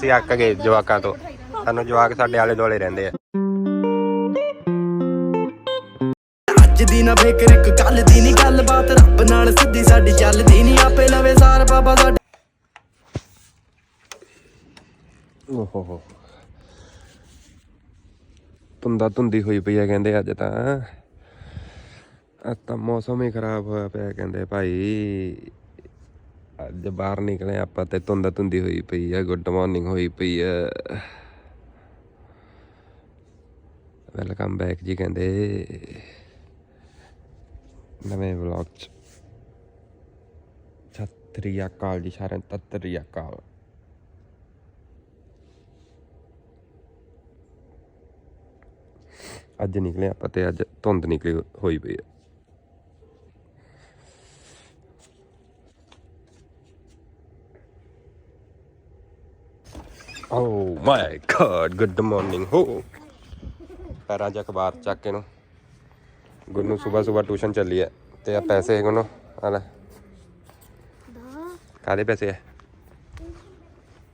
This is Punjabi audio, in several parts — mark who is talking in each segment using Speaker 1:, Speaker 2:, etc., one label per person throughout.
Speaker 1: ਅਸੀਂ ਅੱਕ ਗਏ ਜਵਾਕਾਂ ਤੋਂ। ਸਾਨੂੰ ਜਵਾਕ ਸਾਡੇ ਆਲੇ ਦੁਆਲੇ ਰਹਿੰਦੇ ਆ।
Speaker 2: ਅੱਜ ਦੀ ਨਾ ਫਿਕਰ ਇੱਕ ਕੱਲ ਦੀ ਨਹੀਂ ਗੱਲਬਾਤ। ਰੱਬ ਨਾਲ ਸਿੱਧੀ ਸਾਡੀ ਚੱਲਦੀ ਨਹੀਂ ਆਪੇ ਲਵੇ ਸਾਰ ਬਾਬਾ ਸਾਡਾ।
Speaker 1: ਓਹੋ ਹੋ। ਤੁੰਦਾ ਤੁੰਦੀ ਹੋਈ ਪਈ ਆ ਕਹਿੰਦੇ ਅੱਜ ਤਾਂ। ਅੱਜ ਤਾਂ ਮੌਸਮ ਹੀ ਖਰਾਬ ਹੋਇਆ ਪਿਆ ਕਹਿੰਦੇ ਭਾਈ। ਅੱਜ ਬਾਹਰ ਨਿਕਲੇ ਆਪਾਂ ਤੇ ਧੁੰਦ ਧੁੰਦੀ ਹੋਈ ਪਈ ਆ ਗੁੱਡ ਮਾਰਨਿੰਗ ਹੋਈ ਪਈ ਆ। ਵੈਲਕਮ ਬੈਕ ਜੀ ਕਹਿੰਦੇ। ਨਵੇਂ ਵਲੌਗ ਚ। ਸਤਿ ਸ੍ਰੀ ਜੀ ਸਾਰਿਆਂ ਨੂੰ, ਸਤਿ ਅੱਜ ਨਿਕਲੇ ਆਪਾਂ ਤੇ ਅੱਜ ਧੁੰਦ ਨਿਕਲੀ ਹੋਈ ਪਈ ਆ। Oh my god good morning ਹੋ ਪੈਰਾਂ 'ਚ ਅਖਬਾਰ ਚੱਕ ਕੇ ਨੂੰ। ਗੁੰਨੂ ਸਵੇਰ ਸਵੇਰ ਟਿਊਸ਼ਨ ਚੱਲੀ ਹੈ ਤੇ ਆ ਪੈਸੇ ਗੁੰਨੂ ਆ ਲੈ। ਕਾਦੇ ਪੈਸੇ ਹੈ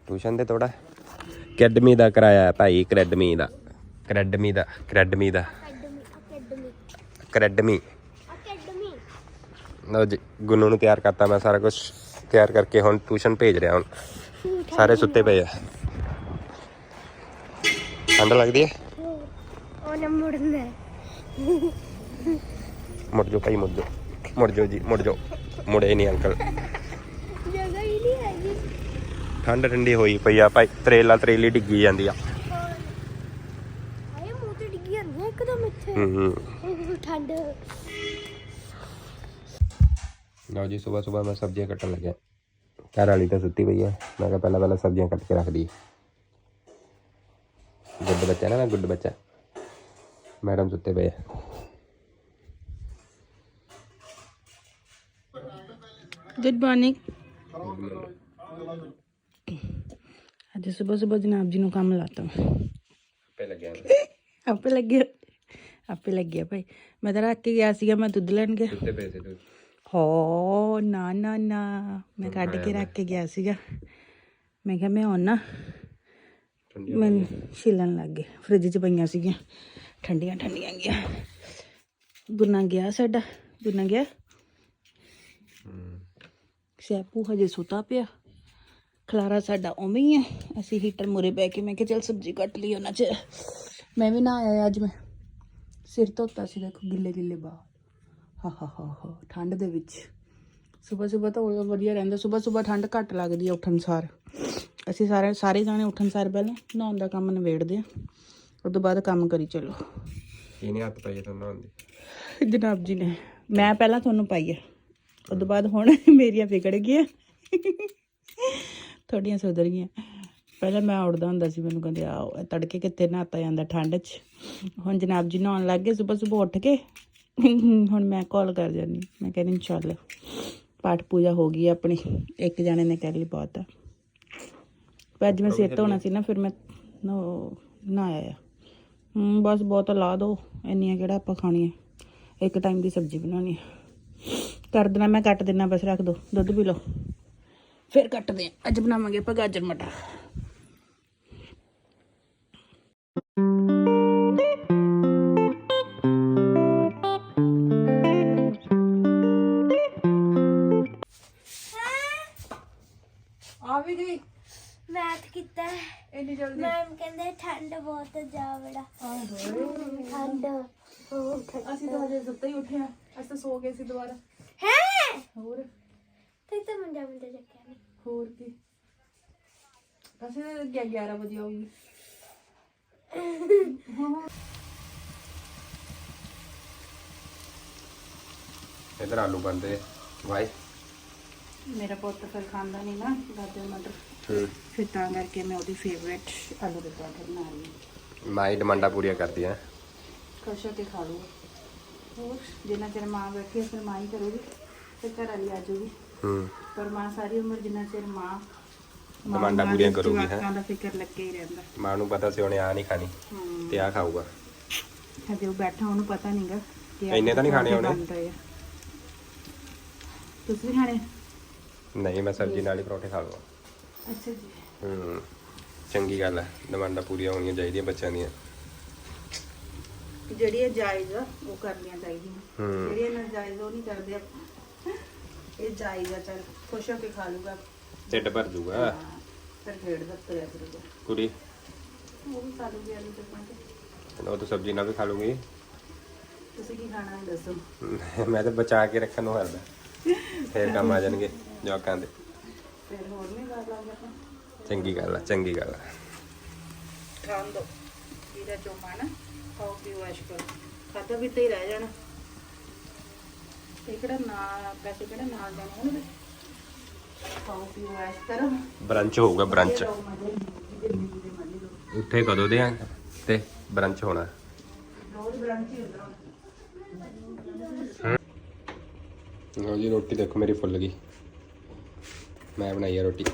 Speaker 1: ਟਿਊਸ਼ਨ ਦੇ ਥੋੜਾ ਅਕੈਡਮੀ ਦਾ ਕਰਾਇਆ ਭਾਈ, ਅਕੈਡਮੀ ਦਾ। ਅਕੈਡਮੀ ਦਾ ਅਕੈਡਮੀ ਦਾ।
Speaker 3: ਅਕੈਡਮੀ।
Speaker 1: ਅਕੈਡਮੀ
Speaker 3: ਅਕੈਡਮੀ
Speaker 1: ਲਓ ਜੀ ਗੁੰਨੂ ਨੂੰ ਤਿਆਰ ਕਰਤਾ ਮੈਂ ਸਾਰਾ ਕੁਝ ਤਿਆਰ ਕਰਕੇ ਹੁਣ ਟਿਊਸ਼ਨ ਭੇਜ ਰਿਹਾ ਹੁਣ। ਸਾਰੇ ਸੁੱਤੇ ਪਏ ਆ ਠੰਡ ਲੱਗਦੀ ਹੈ?
Speaker 3: ਉਹਨੇ ਮੁੜਨਾ।
Speaker 1: ਮੁੜ ਜਾਓ ਭਾਈ ਮੁੜ ਜਾਓ। ਮੁੜ ਜਾਓ ਜੀ ਮੁੜ ਜਾਓ। ਮੁੜੇ ਨਹੀਂ ਅੰਕਲ।
Speaker 3: ਜਗ੍ਹਾ ਹੀ ਨਹੀਂ ਹੈਗੀ।
Speaker 1: ਠੰਡ ਠੰਡੀ ਹੋਈ ਪਈ ਆ ਭਾਈ ਤਰੇਲਾ ਤਰੇਲੀ ਡਿੱਗੀ ਜਾਂਦੀ ਆ।
Speaker 3: ਆਏ ਮੂੰਹ ਤੇ ਡਿੱਗੀ ਜਾਂਦੀ ਆ ਇੱਕਦਮ ਇੱਥੇ।
Speaker 1: ਹੂੰ
Speaker 3: ਠੰਡ।
Speaker 1: ਲਓ ਜੀ ਸਵੇਰ ਸਵੇਰ ਮੈਂ ਸਬਜ਼ੀਆਂ ਕੱਟਣ ਲੱਗਿਆ। ਘਰ ਵਾਲੀ ਤਾਂ ਸੁੱਤੀ ਪਈ ਆ। ਮੈਂ ਕਿਹਾ ਪਹਿਲਾਂ ਪਹਿਲਾਂ ਸਬਜ਼ੀਆਂ ਕੱਟ ਕੇ ਰੱਖ ਦੀ ਗੁੱਡ ਬੱਚਾ ਨਾ ਮੈਂ ਗੁੱਡ ਬੱਚਾ ਮੈਡਮ ਸੁੱਤੇ ਪਏ ਆ
Speaker 4: गुड मॉर्निंग ਅੱਜ ਸਵੇਰ ਸਵੇਰ ਜਨਾਬ ਜੀ ਨੂੰ ਕੰਮ ਲਾਤਾ
Speaker 1: ਪੇ ਲੱਗਿਆ
Speaker 4: ਆਪੇ ਲੱਗਿਆ ਆਪੇ ਲੱਗਿਆ ਭਾਈ ਮੈਂ ਤਾਂ ਰੱਖ ਕੇ ਗਿਆ ਸੀਗਾ ਮੈਂ ਦੁੱਧ ਲੈਣ ਗਿਆ
Speaker 1: ਸੁੱਤੇ ਪਏ ਸੀ ਤੂੰ
Speaker 4: ਹੋ ਨਾ ਨਾ ਨਾ ਮੈਂ ਕੱਢ ਕੇ ਰੱਖ ਕੇ ਗਿਆ ਸੀਗਾ ਮੈਂ ਕਿਹਾ ਮੈਂ ਆਉਣਾ ਮੈਂ ਛਿੱਲਣ ਲੱਗ ਗਏ। ਫ੍ਰਿਜ 'ਚ ਪਈਆਂ ਸੀਗੀਆਂ। ਠੰਡੀਆਂ ਠੰਡੀਆਂ ਗਿਆ ਗੁਨਾ ਗਿਆ ਸਾਡਾ ਗੁਨਾ ਗਿਆ। ਸ਼ੈਪੂ ਹਜੇ ਸੁਤਾ ਪਿਆ। ਖਲਾਰਾ ਸਾਡਾ ਉਵੇਂ ਹੀ ਹੈ। ਅਸੀਂ ਹੀਟਰ ਮੁਰੇ ਬੈ ਕੇ ਮੈਂ ਕਿਹਾ ਚਲ ਸਬਜ਼ੀ ਕੱਟ ਲਈ ਉਹਨਾਂ ਚ। ਮੈਂ ਵੀ ਨਾ ਆਇਆ ਅੱਜ ਮੈਂ। ਸਿਰ ਧੋਤਾ ਸੀ ਦੇਖੋ ਗਿੱਲੇ ਗਿੱਲੇ ਬਾਲ। ਹਾ ਹਾ ਹਾ ਹਾ ਠੰਡ ਦੇ ਵਿੱਚ। ਸਵੇਰ ਸਵੇਰ ਤਾਂ ਉਦੋਂ ਵਧੀਆ ਰਹਿੰਦਾ। ਸਵੇਰ ਸਵੇਰ ਠੰਡ ਘੱਟ ਲੱਗਦੀ ਹੈ ਉੱਠਣ ਸਾਰ। ਅਸੀਂ ਸਾਰੇ ਸਾਰੇ ਜਾਣੇ ਉੱਠਣ ਸਾਰ ਪਹਿਲਾਂ ਨਹਾਉਣ ਦਾ ਕੰਮ ਨਿਬੇੜਦੇ ਆ ਉਸ ਤੋਂ ਬਾਅਦ ਕੰਮ ਕਰੀ ਚਲੋ।
Speaker 1: ਕਿਹਨੇ ਹੱਥ ਪਾਈ ਤੁਹਾਨੂੰ ਹੁੰਦੀ
Speaker 4: ਜਨਾਬ ਜੀ ਨੇ ਮੈਂ ਪਹਿਲਾਂ ਤੁਹਾਨੂੰ ਪਾਈ ਹੈ। ਉਸ ਤੋਂ ਬਾਅਦ ਹੁਣ ਮੇਰੀਆਂ ਵਿਗੜ ਗਈਆਂ। ਥੋੜੀਆਂ ਸੁਧਰ ਗਈਆਂ। ਪਹਿਲਾਂ ਮੈਂ ਉੱਠਦਾ ਹੁੰਦਾ ਸੀ ਮੈਨੂੰ ਕਹਿੰਦੇ ਆਓ ਤੜਕੇ ਕਿੱਥੇ ਨਹਾਤਾ ਜਾਂਦਾ ਠੰਡ 'ਚ? ਹੁਣ ਜਨਾਬ ਜੀ ਨਹਾਉਣ ਲੱਗ ਗਏ ਸਵੇਰ ਸਵੇਰ ਉੱਠ ਕੇ। ਹੁਣ ਮੈਂ ਕਾਲ ਕਰ ਜਾਂਦੀ ਮੈਂ ਕਹਿੰਦੀ ਚੱਲ ਪਾਠ ਪੂਜਾ ਹੋ ਗਈ ਆਪਣੀ। ਇੱਕ ਜਾਣੇ ਨੇ ਕਰ ਲਈ ਬਹੁਤ ਆ। ਅੱਜ ਮੈਂ ਸਿਰ ਧੋਣਾ ਸੀ ਨਾ ਫਿਰ ਮੈਂ ਨਹਾਇਆ ਆ। ਹੂੰ ਬਸ ਬਹੁਤ ਲਾ ਦੋ ਇੰਨੀਆਂ ਕਿਹੜਾ ਆਪਾਂ ਖਾਣੀਆਂ। ਇੱਕ ਟਾਈਮ ਦੀ ਸਬਜ਼ੀ ਬਣਾਉਣੀ ਹੈ ਕਰ ਦੇਣਾ ਮੈਂ ਕੱਟ ਦੇਣਾ ਬਸ ਰੱਖ ਦੋ। ਦੁੱਧ ਪੀ ਲਓ। ਫਿਰ ਕੱਟਦੇ ਹਾਂ ਅੱਜ ਬਣਾਵਾਂਗੇ ਆਪਾਂ ਗਾਜਰ ਮਟਰ।
Speaker 3: ਕੀਤਾ ਹੈ।
Speaker 4: ਇੰਨੀ ਜਲਦੀ?
Speaker 3: ਮੈਮ ਕਹਿੰਦੇ ਠੰਡ ਬਹੁਤ ਜਾ ਬੜਾ ਠੰਡ।
Speaker 4: ਅਸੀਂ ਤਾਂ ਹਜੇ ਸੁੱਤੇ ਹੀ ਉੱਠੇ ਆ ਅਸੀਂ ਤਾਂ ਸੋ ਗਏ ਸੀ ਦੁਬਾਰਾ।
Speaker 3: ਹੈ?
Speaker 4: ਹੋਰ?
Speaker 3: ਤੇ ਤਾਂ ਮੁੰਡਾ ਮੁੰਡਾ ਚੱਕਿਆ ਨਹੀਂ
Speaker 4: ਹੋਰ ਕੀ? ਅਸੀਂ ਤਾਂ 11 ਵਜੇ ਆਉਂਗੀ
Speaker 1: ਇਧਰ ਆਲੂ ਬੰਦੇ ਵਾਈ
Speaker 4: ਮੇਰਾ ਪੁੱਤ ਫਿਰ ਖਾਂਦਾ ਨਹੀਂ ਨਾ ਗਾਜਰ ਮਟਰ ਫਿਰ ਤਾਂ ਕਰਕੇ ਮੈਂ ਉਹਦੀ ਫੇਵਰੇਟ ਆਲੂ ਦੇ ਪਰਾਂਠੇ ਬਣਾ ਰਹੀ ਹਾਂ।
Speaker 1: ਮਾਈ ਡਿਮਾਂਡਾਂ ਪੂਰੀਆਂ ਕਰਦੀ ਹੈ
Speaker 4: ਹੋ ਕੇ ਖਾ ਲੂਗਾ ਹੋਰ ਜਿੰਨਾ ਚਿਰ ਮਾਂ ਬੈਠੀ ਹੈ ਫਿਰ ਮਾਂ ਹੀ ਕਰੂਗੀ ਫਿਰ ਘਰ ਵਾਲੀ ਆ ਜਾਊਗੀ
Speaker 1: ਹੂੰ।
Speaker 4: ਪਰ ਮਾਂ ਸਾਰੀ ਉਮਰ ਜਿੰਨਾ ਚਿਰ ਮਾਂ ਮਾਂ
Speaker 1: ਡਿਮਾਂਡਾਂ
Speaker 4: ਮਾਂ
Speaker 1: ਪੂਰੀਆਂ ਕਰੂਗੀ, ਹੈਂ।
Speaker 4: ਜਵਾਕਾਂ ਦਾ ਫਿਕਰ ਲੱਗੇ ਹੀ ਰਹਿੰਦਾ।
Speaker 1: ਮਾਂ ਨੂੰ ਪਤਾ ਸੀ ਉਹਨੇ ਆ ਨਹੀਂ ਖਾਣੀ
Speaker 4: ਹੂੰ।
Speaker 1: ਤੇ ਆ ਖਾਊਗਾ।
Speaker 4: ਹਜੇ ਉਹ ਬੈਠਾ ਉਹਨੂੰ ਪਤਾ ਨਹੀਂਗਾ ਕਿ
Speaker 1: ਇੰਨੇ ਤਾਂ ਨਹੀਂ ਖਾਣੇ ਉਹਨੇ?
Speaker 4: ਉਹਨੇ ਤੁਸੀਂ ਵੀ ਖਾਣੇ?
Speaker 1: ਨਹੀਂ ਮੈਂ ਸਬਜ਼ੀ ਨਾਲ ਹੀ ਪਰੌਂਠੇ ਖਾ ਲੂੰਗਾ
Speaker 4: ਅੱਛਾ ਜੀ।
Speaker 1: ਹੂੰ ਚੰਗੀ ਗੱਲ ਹੈ ਡਿਮਾਂਡਾਂ ਪੂਰੀਆਂ ਹੋਣੀਆਂ ਚਾਹੀਦੀਆਂ ਬੱਚਿਆਂ ਦੀਆਂ।
Speaker 4: ਜਿਹੜੀ ਇਹ ਜਾਇਜ਼ ਆ ਉਹ ਕਰਨੀਆਂ ਚਾਹੀਦੀਆਂ।
Speaker 1: ਹੂੰ।
Speaker 4: ਜਿਹੜੀ ਇਹਨਾਂ ਜਾਇਜ਼ ਉਹ ਨਹੀਂ ਕਰਦੇ ਆਪਾਂ। ਇਹ ਜਾਇਜ਼ ਆ ਚੱਲ ਖੁਸ਼ ਹੋ ਕੇ ਖਾ ਲੂਗਾ।
Speaker 1: ਢਿੱਡ ਭਰ ਜੂਗਾ।
Speaker 4: ਫਿਰ ਖੇਡ ਦਾ ਤੁਰਿਆ ਫਿਰੂਗਾ।
Speaker 1: ਕੁੜੀ?
Speaker 4: ਉਹ ਵੀ ਖਾ ਲੂਗੀ ਆਲੂ
Speaker 1: ਉਹ ਤਾਂ ਸਬਜ਼ੀ ਨਾਲ ਵੀ ਖਾ ਲੂਗੀ।
Speaker 4: ਤੁਸੀਂ ਕੀ ਖਾਣਾ ਹੈ ਦੱਸੋ।
Speaker 1: ਮੈਂ ਤਾਂ ਬਚਾ ਕੇ ਰੱਖਣ ਨੂੰ ਫੇਰ ਕੰਮ ਆ ਜਾਣਗੇ ਜਵਾਕਾਂ ਦੇ।
Speaker 4: ਫਿਰ ਹੋਰ ਨਹੀਂ ਖਾ ਲਾਂਗੇ ਆਪਾਂ।
Speaker 1: ਚੰਗੀ ਗੱਲ ਆ ਚੰਗੀ ਗੱਲ ਆ।
Speaker 4: ਖਾਣ ਦੋ। ਇਹਦਾ ਚੋਮਾ ਨਾ ਖਾਓ ਪੀਓ ਐਸ਼ ਕਰੋ। ਖਾਦਾ ਵੀ ਤੇ ਹੀ ਰਹਿ ਜਾਣਾ। ਇਹ ਕਿਹੜਾ ਨਾ ਪੈਸੇ ਕਿਹੜਾ ਨਾਲ ਜਾਣੇ ਉਹਦੇ ਖਾਓ ਪੀਓ ਐਸ਼ ਕਰੋ।
Speaker 1: ਬ੍ਰੰਚ ਹੋਊਗਾ ਬ੍ਰੰਚ
Speaker 4: ਲਓ ਮਜ਼ੇ ਜ਼ਿੰਦਗੀ ਦੇ ਮਜ਼ੇ ਲਓ
Speaker 1: ਉੱਥੇ ਕਦੋਂ ਦੇ ਆ ਤੇ ਬ੍ਰੰਚ ਹੋਣਾ?
Speaker 4: ਰੋਜ਼ ਬ੍ਰੰਚ ਹੀ ਹੁੰਦਾ।
Speaker 1: ਲਓ ਜੀ ਰੋਟੀ ਦੇਖੋ ਮੇਰੀ ਫੁੱਲ ਗਈ। ਮੈਂ ਬਣਾਈ ਆ ਰੋਟੀ।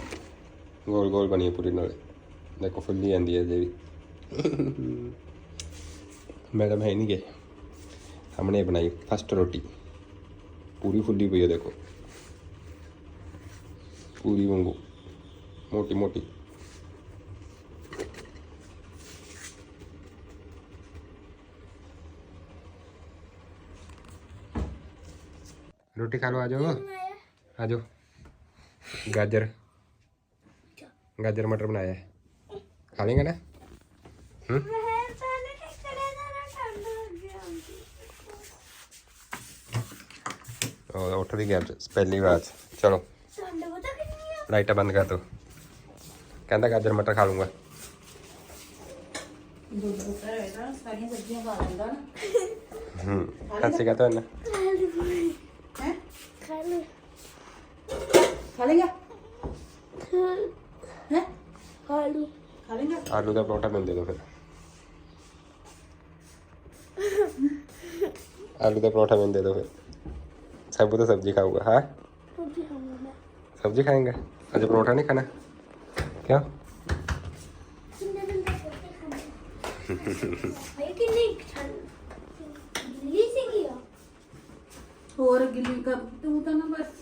Speaker 1: ਗੋਲ ਗੋਲ ਬਣੀ ਪੂਰੀ ਨਾਲ। ਦੇਖੋ, ਫੁੱਲੀ ਜਾਂਦੀ ਹੈ ਜੇ ਮੈਡਮ ਹੈ ਨਹੀਂ ਗਏ ਸਾਹਮਣੇ ਬਣਾਈ ਫਸਟ ਰੋਟੀ। ਪੂਰੀ ਫੁੱਲੀ ਪਈ ਹੈ ਦੇਖੋ। ਪੂਰੀ ਵਾਂਗੂ। ਮੋਟੀ ਮੋਟੀ। ਰੋਟੀ ਖਾ ਲਓ, ਆ ਜਾਓ। ਆ ਜਾਓ। ਗਾਜਰ। ਗਾਜਰ ਮਟਰ ਬਣਾਇਆ। ਹੈ ਖਾ ਲੇਗਾ ਨਾ?
Speaker 3: ਮੈਂ ਪਹਿਲੇ ਕਿਹੜੇ ਦਾ ਨਾ ਠੰਡ ਲੱਗ ਗਿਆ
Speaker 1: ਉਹ ਉੱਠ ਵੀ ਗਿਆ ਪਹਿਲੀ ਵਾਰ। ਚਲੋ। ਲਾਈਟਾਂ ਬੰਦ ਕਰ ਦੋ। ਕਹਿੰਦਾ ਗਾਜਰ ਮਟਰ ਖਾ ਲੂੰਗਾ
Speaker 4: ਦੁੱਧ ਉੱਤਰ ਹੋਏਗਾ ਸਾਰੀਆਂ ਸਬਜ਼ੀਆਂ ਖਾ ਲੈਂਦਾ ਨਾ।
Speaker 1: ਹੂੰ। ਹੱਸੇ ਕਾ ਨਾ
Speaker 4: खा
Speaker 3: लेंगे आलू।
Speaker 4: खा लेंगे
Speaker 1: आलू का परोठा मिल दे दो फिर। आलू का परोठा मिल दे दो फिर। सब तो सब्ज़ी खाऊँगा हाँ? सब्ज़ी खाएँगे? अच्छा परोठा नहीं खाना? क्या? और गिली का टूटा ना बस।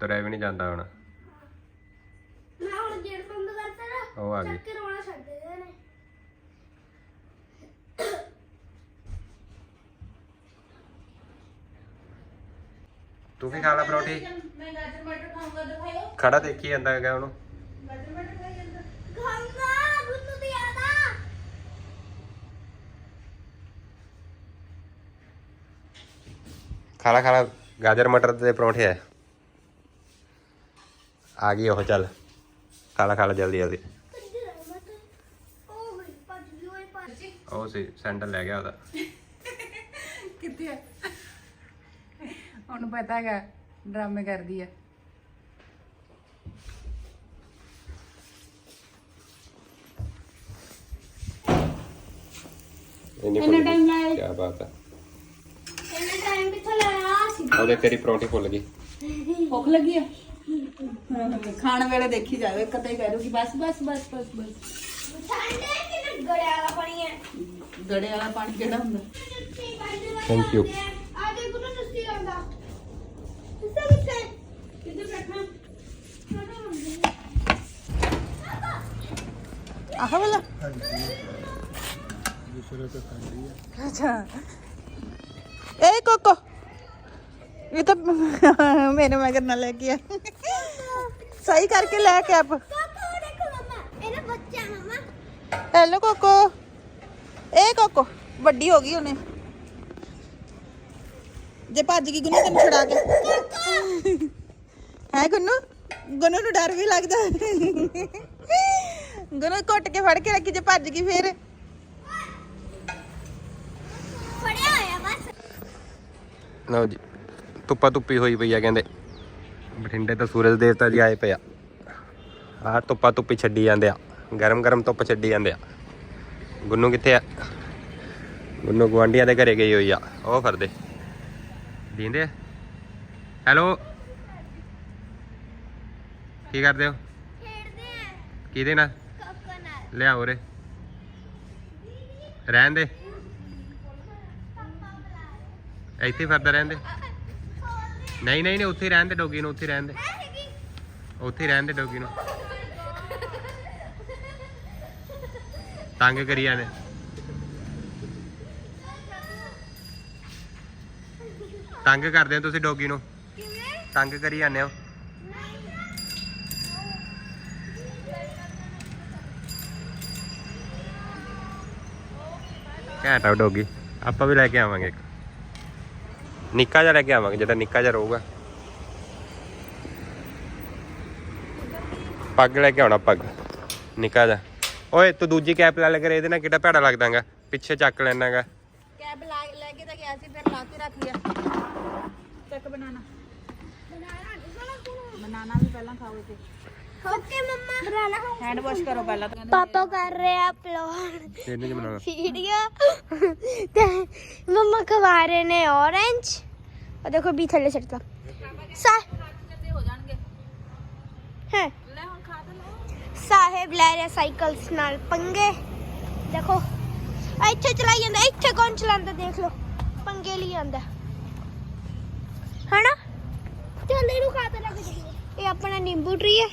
Speaker 1: ਤੁਰਿਆ ਵੀ ਨਹੀਂ ਜਾਂਦਾ ਹੁਣ।
Speaker 3: ਮੈਂ ਹੁਣ ਗੇਟ ਬੰਦ ਕਰਤਾ ਨਾ
Speaker 1: ਉਹ ਆ ਗਈ।
Speaker 3: ਚੱਕ ਕੇ ਰੋਣਾ ਛੱਡ ਦੇ ਨੇ
Speaker 1: ਤੂੰ ਵੀ ਖਾ ਲੈ ਪਰੌਂਠੀ?
Speaker 4: ਮੈਂ ਗਾਜਰ ਮਟਰ ਖਾਊਂਗਾ ਦਿਖਾਇਓ।
Speaker 1: ਖੜਾ ਦੇਖੀ ਜਾਂਦਾ ਹੈਗਾ ਉਹਨੂੰ।
Speaker 4: ਗਾਜਰ ਮਟਰ ਖਾਈ ਜਾਂਦਾ।
Speaker 3: ਖਾਣਾ ਬੁੱਤੂ ਦੀ ਆਦਾ
Speaker 1: ਖਾਲਾ ਖਾਲਾ ਗਾਜਰ ਮਟਰ ਦੇ ਪਰੌਂਠੇ ਆ। ਆ ਗਈ ਉਹ ਚੱਲ। ਖਾਲਾ ਖਾਲਾ ਜਲਦੀ ਜਲਦੀ।
Speaker 3: ਹੈ ਮਤ ਉਹ
Speaker 1: ਸੀ ਸੈਂਡਲ ਲੈ ਗਿਆ ਉਹਦਾ।
Speaker 4: ਕਿੱਥੇ ਆ? ਉਹਨੂੰ ਪਤਾ ਹੈਗਾ ਡਰਾਮੇ ਕਰਦੀ ਆ।
Speaker 1: ਇੰਨੀ
Speaker 4: ਇੰਨਾ time ਲਾਇਆ?
Speaker 1: ਕੀ ਬਾਤ ਹੈ
Speaker 3: ਇਹਨੇ ਟਾਈਮ ਕਿੱਥੋਂ ਲਾਇਆ? ਸੀ
Speaker 1: ਉਹਦੇ ਤੇਰੀ ਪਰੌਂਠੀ ਫੁੱਲ ਗਈ।
Speaker 4: ਭੁੱਖ ਲੱਗੀ ਆ? ਖਾਣ ਵੇਲੇ ਦੇਖੀ ਜਾਵੇ ਕਦੇ ਕਹਿ ਦੂਗੀ ਬਸ ਬਸ ਬਸ ਬਸ ਬਸ।
Speaker 3: ਠੰਡੇ ਕਿ ਗੜਿਆ ਵਾਲਾ ਪਾਣੀ ਹੈ।
Speaker 4: ਗੜੇ ਵਾਲਾ ਪਾਣੀ ਕਿਹੜਾ ਹੁੰਦਾ?
Speaker 1: Thank you.
Speaker 3: ਆਗੇ ਗੁਰੂ ਨਸਤੀ ਆਉਂਦਾ। ਕਿੱਥੇ ਕਿੱਥੇ ਕਿੱਥੇ ਬੈਠਾ?
Speaker 4: ਆਹ ਵਾਲਾ। ਅੱਛਾ। ਏ ਕੋਕੋ। ਇਹ ਤਾਂ ਮੇਰੇ ਮਗਰ ਨਾ ਲੈ ਕੇ ਆ। ਸਹੀ ਕਰਕੇ ਲੈ ਕੇ ਆਪ
Speaker 3: ਪਾਪਾ ਦੇਖੋ ਮਮਾ ਇਹਨੇ ਬੱਚਾ ਮਮਾ।
Speaker 5: Hello Coco. ਇਹ ਕੋਕੋ ਵੱਡੀ ਹੋ ਗਈ ਉਹਨੇ। ਜੇ ਭੱਜ ਗਈ ਗੁੰਨੂ ਤੈਨੂੰ ਛੁਡਾ ਕੇ। ਹੈ ਗੁੰਨੂ? ਗੁੰਨੂ ਨੂੰ ਡਰ ਵੀ ਲੱਗਦਾ। ਗੁੰਨੂ ਘੁੱਟ ਕੇ ਫੜ ਕੇ ਰੱਖੀ ਜੇ ਭੱਜ ਗਈ ਫੇਰ।
Speaker 3: ਫੜਿਆ ਹੋਇਆ ਬਸ।
Speaker 1: ਲਓ ਜੀ ਧੁੱਪਾ ਧੁੱਪੀ ਹੋਈ ਪਈ ਆ ਕਹਿੰਦੇ। ਬਠਿੰਡੇ ਤੋਂ ਸੂਰਜ ਦੇਵਤਾ ਜੀ ਆਏ ਪਏ ਆ। ਆਹ ਧੁੱਪਾ ਧੁੱਪੀ ਛੱਡੀ ਜਾਂਦੇ ਆ। ਗਰਮ ਗਰਮ ਧੁੱਪ ਛੱਡੀ ਜਾਂਦੇ ਆ। ਗੁੰਨੂ ਕਿੱਥੇ ਆ? ਗੁੰਨੂ ਗਵਾਂਡੀਆਂ ਦੇ ਘਰੇ ਗਈ ਹੋਈ ਆ। ਉਹ ਫਰਦੇ। ਦੀਂਦੇ ਆ? ਹੈਲੋ? ਕੀ ਕਰਦੇ ਹੋ?
Speaker 3: ਖੇਡਦੇ ਆ।
Speaker 1: ਕਿਹਦੇ ਨਾਲ
Speaker 3: ਕੋਕੋ ਨਾਲ
Speaker 1: ਲਿਆ ਉਰੇ। ਰਹਿਣ ਦੇ। ਇੱਥੇ ਫਿਰਦਾ ਰਹਿਣ ਦੇ। ਨਹੀਂ ਨਹੀਂ ਨਹੀਂ, ਉੱਥੇ ਹੀ ਰਹਿਣ ਦੇ ਡੋਗੀ ਨੂੰ, ਉੱਥੇ ਰਹਿਣ ਦੇ। ਉੱਥੇ ਹੀ ਰਹਿਣ ਦੇ ਡੋਗੀ ਨੂੰ। ਤੰਗ ਕਰੀ ਜਾਂਦੇ। ਤੰਗ ਕਰਦੇ ਹੋ ਤੁਸੀਂ ਡੋਗੀ ਨੂੰ? ਤੰਗ ਕਰੀ ਜਾਂਦੇ ਹੋ। ਘੈਂਟਾ ਡੋਗੀ। ਆਪਾਂ ਵੀ ਲੈ ਕੇ ਆਵਾਂਗੇ ਇੱਕ। ਨਿੱਕਾ ਜਿਹਾ ਲੈ ਕੇ ਆਵਾਂਗੇ ਜਿਹੜਾ ਨਿੱਕਾ ਜਿਹਾ ਰਹੂਗਾ। ਪੱਗ ਲੈ ਕੇ ਆਉਣਾ ਪੱਗ। ਨਿੱਕਾ ਜਿਹਾ। ਓਏ ਤੂੰ ਦੂਜੀ ਕੈਪ ਲੈ ਲੈ ਕੇ ਇਹਦੇ ਨਾਲ ਕਿੱਡਾ ਭੈੜਾ ਲੱਗਦਾਗਾ। ਪਿੱਛੇ ਚੱਕ ਲੈਣਾਗਾ।
Speaker 5: ਕੈਬ ਲੈ ਕੇ ਤਾਂ ਗਿਆ ਸੀ ਫਿਰ ਲਾ ਕੇ ਰੱਖ ਲਿਆ। ਚੱਕ ਬਨਾਨਾ। ਬਨਾਨਾ ਵੀ ਪਹਿਲਾਂ ਖਾਓ ਤੇ
Speaker 3: ਓਕੇ ਮੰਮਾ।
Speaker 5: ਹੈਂਡ ਵਾਸ਼ ਕਰੋ ਪਹਿਲਾਂ
Speaker 3: ਪਾਪਾ ਕਰ ਰਹੇ ਆ ਅਪਲੋਡ
Speaker 1: ਇਹਨੇ
Speaker 3: ਵੀਡੀਓ ਤੇ ਮੰਮਾ ਖਵਾ ਰਹੇ ਨੇ orange ਉਹ
Speaker 5: ਦੇਖੋ ਵੀ ਥੱਲੇ ਛੱਡਤਾ ਸਾਹ
Speaker 3: ਸਾਹਿਬ ਲੈ ਰਿਹਾ ਸਾਈਕਲਸ ਨਾਲ ਪੰਗੇ ਦੇਖੋ ਇੱਥੇ ਚਲਾਈ ਜਾਂਦਾ ਇੱਥੇ ਕੌਣ ਚਲਾਉਂਦਾ ਦੇਖ ਲਓ ਪੰਗੇ ਲਈ ਜਾਂਦਾ ਹਨਾ ਚੱਲ ਇਹਨੂੰ ਖਾਤਾ ਲੱਗ ਜਾਈਏ ਇਹ ਆਪਣਾ ਨਿੰਬੂ ਟਰੀ ਹੈ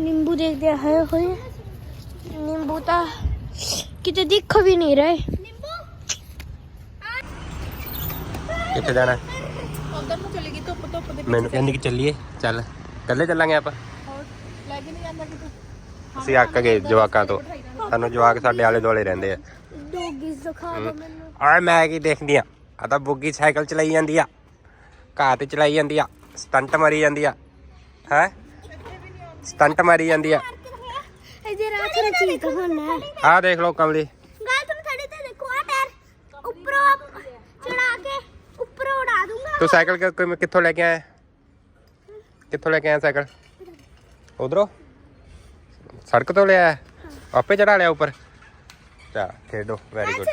Speaker 3: ਨਿੰਬੂ ਦੇਖਦੇ ਆਏ ਹੋਏ ਨਿੰਬੂ ਤਾਂ ਕਿਤੇ ਦਿਖ ਵੀ ਨਹੀਂ ਰਹੇ ਨਿੰਬੂ
Speaker 1: ਕਿੱਥੇ ਜਾਣਾ ਮੈਨੂੰ ਕਹਿੰਦੀ ਕਿ ਚੱਲੀਏ ਚੱਲ। ਕੱਲੇ ਚੱਲਾਂਗੇ ਆਪਾਂ?
Speaker 5: ਹੋਰ ਲੈ ਕੇ ਨਹੀਂ ਜਾਂਦਾ ਕਿਤੇ
Speaker 1: ਅਸੀਂ ਅੱਕ ਗਏ ਜਵਾਕਾਂ ਤੋਂ। ਸਾਨੂੰ ਜਵਾਕ ਸਾਡੇ ਆਲੇ ਦੁਆਲੇ ਰਹਿੰਦੇ ਆ।
Speaker 3: ਡੋਗੀਜ਼ ਦਿਖਾ ਦੋ ਮੈਨੂੰ।
Speaker 1: ਓਏ ਮੈਂ ਕੀ ਦੇਖਦੀ ਆ? ਆ ਤਾਂ ਬੁੱਗੀ ਸਾਈਕਲ ਚਲਾਈ ਜਾਂਦੀ ਆ। ਘਾਹ ਤੇ ਚਲਾਈ ਜਾਂਦੀ ਆ। ਸਟੰਟ ਮਾਰੀ ਜਾਂਦੀ ਆ। ਹੈ? ਸਟੰਟ ਮਾਰੀ ਜਾਂਦੀ ਆ।
Speaker 3: ਇਹਦੇ ਰਾਤ ਨੂੰ ਚੀਜ਼ ਕਹਾਣਾ।
Speaker 1: ਆਹ ਦੇਖ ਲਓ ਕਮਲੀ।
Speaker 3: ਗੱਲ ਤੁਮ ਥੜੀ ਤੇ ਦੇਖੋ ਆ ਟਾਇਰ। ਉੱਪਰੋਂ ਚੜਾ ਕੇ ਉੱਪਰੋਂ ਉਡਾ ਦੂੰਗਾ।
Speaker 1: ਤੂੰ ਸਾਈਕਲ ਕਿੱਥੋਂ ਲੈ ਕੇ ਆਇਆ? ਕਿੱਥੋਂ ਲੈ ਕੇ ਆਇਆ ਸਾਈਕਲ? ਉਧਰੋਂ? ਸੜਕ ਤੋਂ ਲਿਆ? ਆਪੇ ਚੜਾ ਲਿਆ ਉੱਪਰ? ਚਾ ਖੇਡੋ ਵੈਰੀ ਗੁੱਡ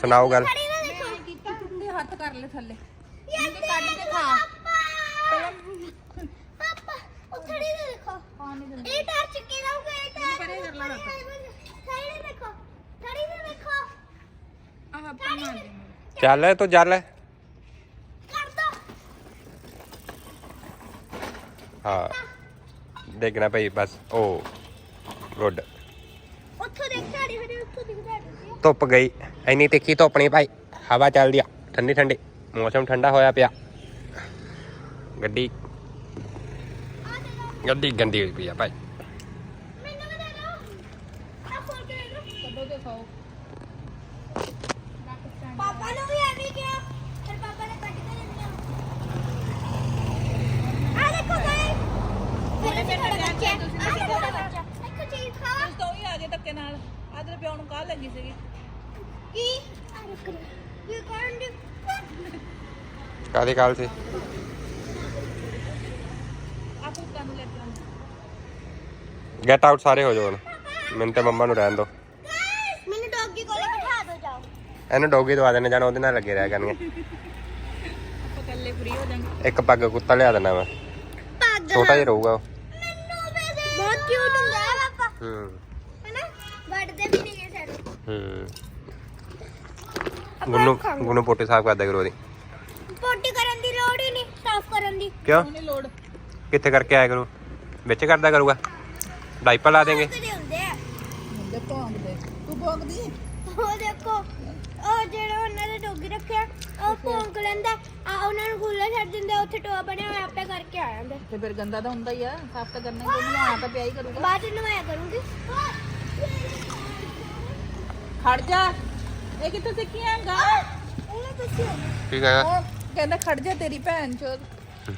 Speaker 1: ਸੁਣਾਓ ਗੱਲ।
Speaker 3: ਥੜੀ ਦੇ ਦੇਖੋ।
Speaker 5: ਕੀਤਾ ਟੁੰਡੇ ਹੱਥ ਕਰ ਲੈ ਥੱਲੇ।
Speaker 3: ਯਾਰ
Speaker 5: ਕੱਢ ਕੇ ਖਾ।
Speaker 3: ਪਾਪਾ। ਉਹ ਥੜੀ ਦੇ ਦੇਖੋ। ਇਹ ਟਾਇਰ ਚੱਕੇ ਰਹੂਗਾ ਇਹ ਟਾਇਰ
Speaker 5: ਪਰੇ ਕਰ ਲਾ ਰੱਖ।
Speaker 3: ਥੜੀ ਦੇ ਦੇਖੋ। ਥੜੀ ਦੇ ਦੇਖੋ।
Speaker 5: ਆਹ ਆਪਾਂ ਮਾਰ ਦੇ
Speaker 1: ਚੱਲ ਤੂੰ ਚੱਲ
Speaker 3: ਕਰ ਦੋ
Speaker 1: ਹਾਂ ਦੇਖਣਾ ਭਾਈ ਬਸ ਓ ਗੁੱਡ
Speaker 3: ਉੱਥੋਂ ਦੇਖ ਝਾੜੀ ਹੋਣੀ ਉੱਥੋਂ ਦਿਖਦਾ ਹੈ
Speaker 1: ਧੁੱਪ ਗਈ ਇੰਨੀ ਤਿੱਖੀ ਧੁੱਪ ਨਹੀਂ ਭਾਈ ਹਵਾ ਚੱਲਦੀ ਆ ਠੰਡੀ ਠੰਡੀ ਮੌਸਮ ਠੰਡਾ ਹੋਇਆ ਪਿਆ ਗੱਡੀ ਗੱਡੀ ਗੰਦੀ ਹੋਈ ਪਈ ਆ ਭਾਈ
Speaker 3: ਮੈਨੂੰ ਵੀ ਦੇ ਦਿਓ। ਆ ਫੋਨ ਕੇ ਦੇ ਦਿਓ
Speaker 5: ਕੱਢੋ ਤੇ ਖਾਓ
Speaker 3: ਪਾਪਾ ਨੂੰ ਵੀ ਐਵੇਂ ਕਿਹਾ ਫਿਰ ਪਾਪਾ ਨੇ ਕੱਟ ਕੇ ਦਿੱਤੀਆਂ। ਆ ਦੇਖੋ ਗਾਇ ਫਿਰ ਅਸੀਂ ਥੋੜਾ ਬੱਚਾ ਆ ਥੋੜਾ ਬੱਚਾ। ਇੱਕ ਚੀਜ਼ ਖਾ
Speaker 5: ਤੁਸੀਂ ਤਾਂ ਉਹੀ ਆ ਗਏ ਧੱਕੇ ਨਾਲ। ਆਦਰ ਪਿਓ ਨੂੰ ਕਾਹ ਲੱਗੀ ਸੀਗੀ?
Speaker 3: ਕੀ? ਆ ਰੁਕ ਇਹ ਕਰਨ ਦੀ
Speaker 1: ਕਾਦੀ ਕਾਲ ਸੀ?
Speaker 5: ਆਪੋ ਕੰਨ ਲੈ ਕੇ ਆਉਂਦੇ।
Speaker 1: ਗੈਟ ਆਊਟ ਸਾਰੇ ਹੋ ਜਾਓ ਹੁਣ। ਮੈਨੂੰ ਤੇ ਮੰਮਾ ਨੂੰ ਰਹਿਣ ਦਿਓ
Speaker 3: ਮੈਨੂੰ ਡੌਗੀ ਕੋਲੇ ਬਿਠਾ ਦਿਓ ਜਾਓ
Speaker 1: ਇਹਨੂੰ ਡੋਗੀ ਦਵਾ ਦੇਣੇ ਜਾਣ ਉਹਦੇ ਨਾਲ ਲੱਗੇ ਰਹਿ ਕਰਨਗੇ
Speaker 5: ਆਪਾਂ ਇਕੱਲੇ ਫ੍ਰੀ ਹੋ ਜਾਾਂਗੇ।
Speaker 1: ਇੱਕ ਪੱਗ ਕੁੱਤਾ ਲਿਆ ਦੇਣਾ ਮੈਂ।
Speaker 3: ਪੱਗ
Speaker 1: ਛੋਟਾ ਜਿਹਾ ਰਹੂਗਾ ਉਹ।
Speaker 3: ਬਹੁਤ ਕਿਊਟ ਹੁੰਦਾ ਹੈ ਪਾਪਾ
Speaker 1: ਹੂੰ।
Speaker 3: ਹੈਨਾ? ਵੱਡਦੇ ਵੀ ਨਹੀਂ ਹੈ। ਸਾਨੂੰ
Speaker 1: ਹੂੰ ਗੁੰਨੂ ਗੁੰਨੂ ਪੋਟੇ ਸਾਫ਼ ਕਰਦਾ ਕਰੋ ਉਹਦੀ।
Speaker 3: ਪੋਟੀ ਕਰਨ ਦੀ ਲੋੜ ਹੀ ਨਹੀਂ ਸਾਫ਼ ਕਰਨ ਦੀ।
Speaker 1: ਕਿਉਂ?
Speaker 5: ਉਹਨੇ ਲੋੜ।
Speaker 1: ਕਿੱਥੇ ਕਰਕੇ ਆਇਆ ਕਰੂ ਵਿੱਚ ਕਰਦਾ ਕਰੂਗਾ। ਡਾਈਪਰ ਲਾ ਦੇਂਗੇ।
Speaker 3: ਹੁੰਦੇ ਆ।
Speaker 5: ਹੁੰਦੇ ਭੌਂਕਦੇ। ਤੂੰ ਭੌਂਕਦੀ?
Speaker 3: ਉਹ ਦੇਖੋ। ਉਹ ਜਿਹੜਾ ਉਹਨਾਂ ਦੇ ਡੋਗੀ ਰੱਖਿਆ ਉਹ ਭੌਂਕ ਲੈਂਦਾ। ਆ ਉਹਨਾਂ ਨੂੰ ਖੁੱਲਾ ਛੱਡ ਦਿੰਦਾ ਉੱਥੇ ਟੋਆ ਬਣਿਆ ਹੋਇਆ ਆਪੇ ਕਰਕੇ ਆ ਜਾਂਦਾ।
Speaker 5: ਤੇ ਫਿਰ ਗੰਦਾ ਤਾਂ ਹੁੰਦਾ ਹੀ ਆ ਸਾਫ਼ ਤਾਂ ਕਰਨਾ ਹੀ ਨਹਾਉਣਾ ਤਾਂ ਪਿਆ ਹੀ ਕਰੂਗਾ।
Speaker 3: ਬਾਅਦ ਚ ਨਵਾਇਆ ਕਰੂੰਗੀ।
Speaker 5: ਖੜ ਜਾ। ਇਹ ਕਿੱਥੋਂ ਸਿੱਖੀਆਂ ਗਾ?
Speaker 3: ਉਹਨੇ ਦੱਸਿਆ।
Speaker 1: ਠੀਕ ਹੈ
Speaker 5: ਉਹ ਕਹਿੰਦਾ ਖੜ ਜਾ ਤੇਰੀ ਭੈਣ ਚੋਦ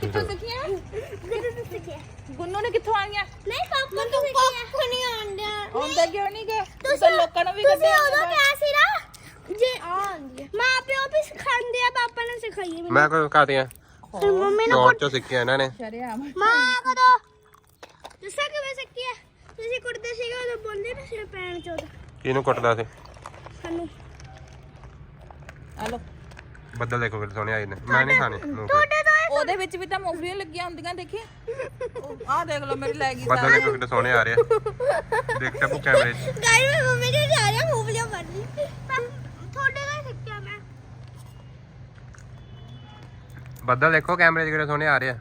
Speaker 5: ਕਿੱਥੋਂ ਸਿੱਖੀਆਂ?
Speaker 3: ਕਿਹਦੇ ਤੋਂ ਸਿੱਖਿਆ।
Speaker 5: ਗੁੰਨੂ ਨੇ ਕਿੱਥੋਂ ਆਈਆਂ?
Speaker 3: ਨਹੀਂ ਪਾਪਾ ਤੋਂ ਸਿੱਖਿਆ। ਨਹੀਂ ਆਉਂਦਾ।
Speaker 5: ਆਉਂਦਾ ਕਿਉਂ ਨਹੀਂ ਗਏ ਤੂੰ ਤਾਂ ਲੋਕਾਂ ਨੂੰ ਵੀ
Speaker 3: ਤੁਸੀਂ
Speaker 5: ਕੱਢਿਆ
Speaker 3: ਉਦੋਂ ਕਿਹਾ ਸੀ ਨਾ ਜੇ ਮਾਂ ਪਿਓ ਵੀ ਸਿਖਾਉਂਦੇ ਆ ਪਾਪਾ ਨੇ ਸਿਖਾਈ ਮੈਨੂੰ
Speaker 1: ਮੈਂ ਕੋਈ ਕਾਤੀਆਂ
Speaker 3: ਫਿਰ ਮੰਮੀ ਨੂੰ
Speaker 1: ਸ਼ੌਰਟ ਚੋਂ ਸਿੱਖਿਆ ਇਹਨਾਂ ਨੇ।
Speaker 5: ਸ਼ਰਿਆਮ।
Speaker 3: ਮਾਂ ਕਦੋਂ? ਦੱਸਾਂ ਕਿਵੇਂ ਸਿੱਖਿਆ? ਤੁਸੀਂ ਕੁੱਟਦੇ ਸੀਗੇ ਉਦੋਂ ਬੋਲਦੇ ਨਾ ਸਿਰ ਪੈਣ ਚੋਦ।
Speaker 1: ਕਿਹਨੂੰ ਕੁੱਟਦਾ ਸੀ?
Speaker 3: ਸਾਨੂੰ।
Speaker 5: ਆ ਲੋ
Speaker 1: ਬੱਦਲ ਦੇਖੋ ਫਿਰ ਸੋਹਣੇ ਆਏ ਨੇ। ਮੈਂ ਨਹੀਂ ਖਾਣੇ। ਮੂੰਗਫਲੀ।
Speaker 3: ਤੁਹਾਡੇ ਤੋਂ
Speaker 5: ਉਹਦੇ ਵਿੱਚ ਵੀ ਤਾਂ ਮੂੰਗਫਲੀਆਂ ਲੱਗੀਆਂ ਹੁੰਦੀਆਂ ਦੇਖੀ? ਆਹ ਦੇਖ ਲਓ ਮੇਰੀ ਲੈ ਗਈ
Speaker 1: ਬੱਦਲ ਦੇਖੋ ਕਿੰਨੇ ਸੋਹਣੇ ਆ ਰਹੇ ਆ। ਦੇਖ ਸਭੂ ਕੈਮਰੇ 'ਚ
Speaker 3: ਗਾਈ ਮੈਂ ਮੰਮੀ ਦੇ ਜਾ ਰਿਹਾ ਮੂਵਲੀਆਂ ਬਣਨੀ ਤੁਹਾਡੇ ਤੋਂ ਹੀ ਸਿੱਖਿਆ ਮੈਂ
Speaker 1: ਬੱਦਲ ਦੇਖੋ ਕੈਮਰੇ 'ਚ ਕਿੰਨੇ ਸੋਹਣੇ ਆ ਰਹੇ ਆ।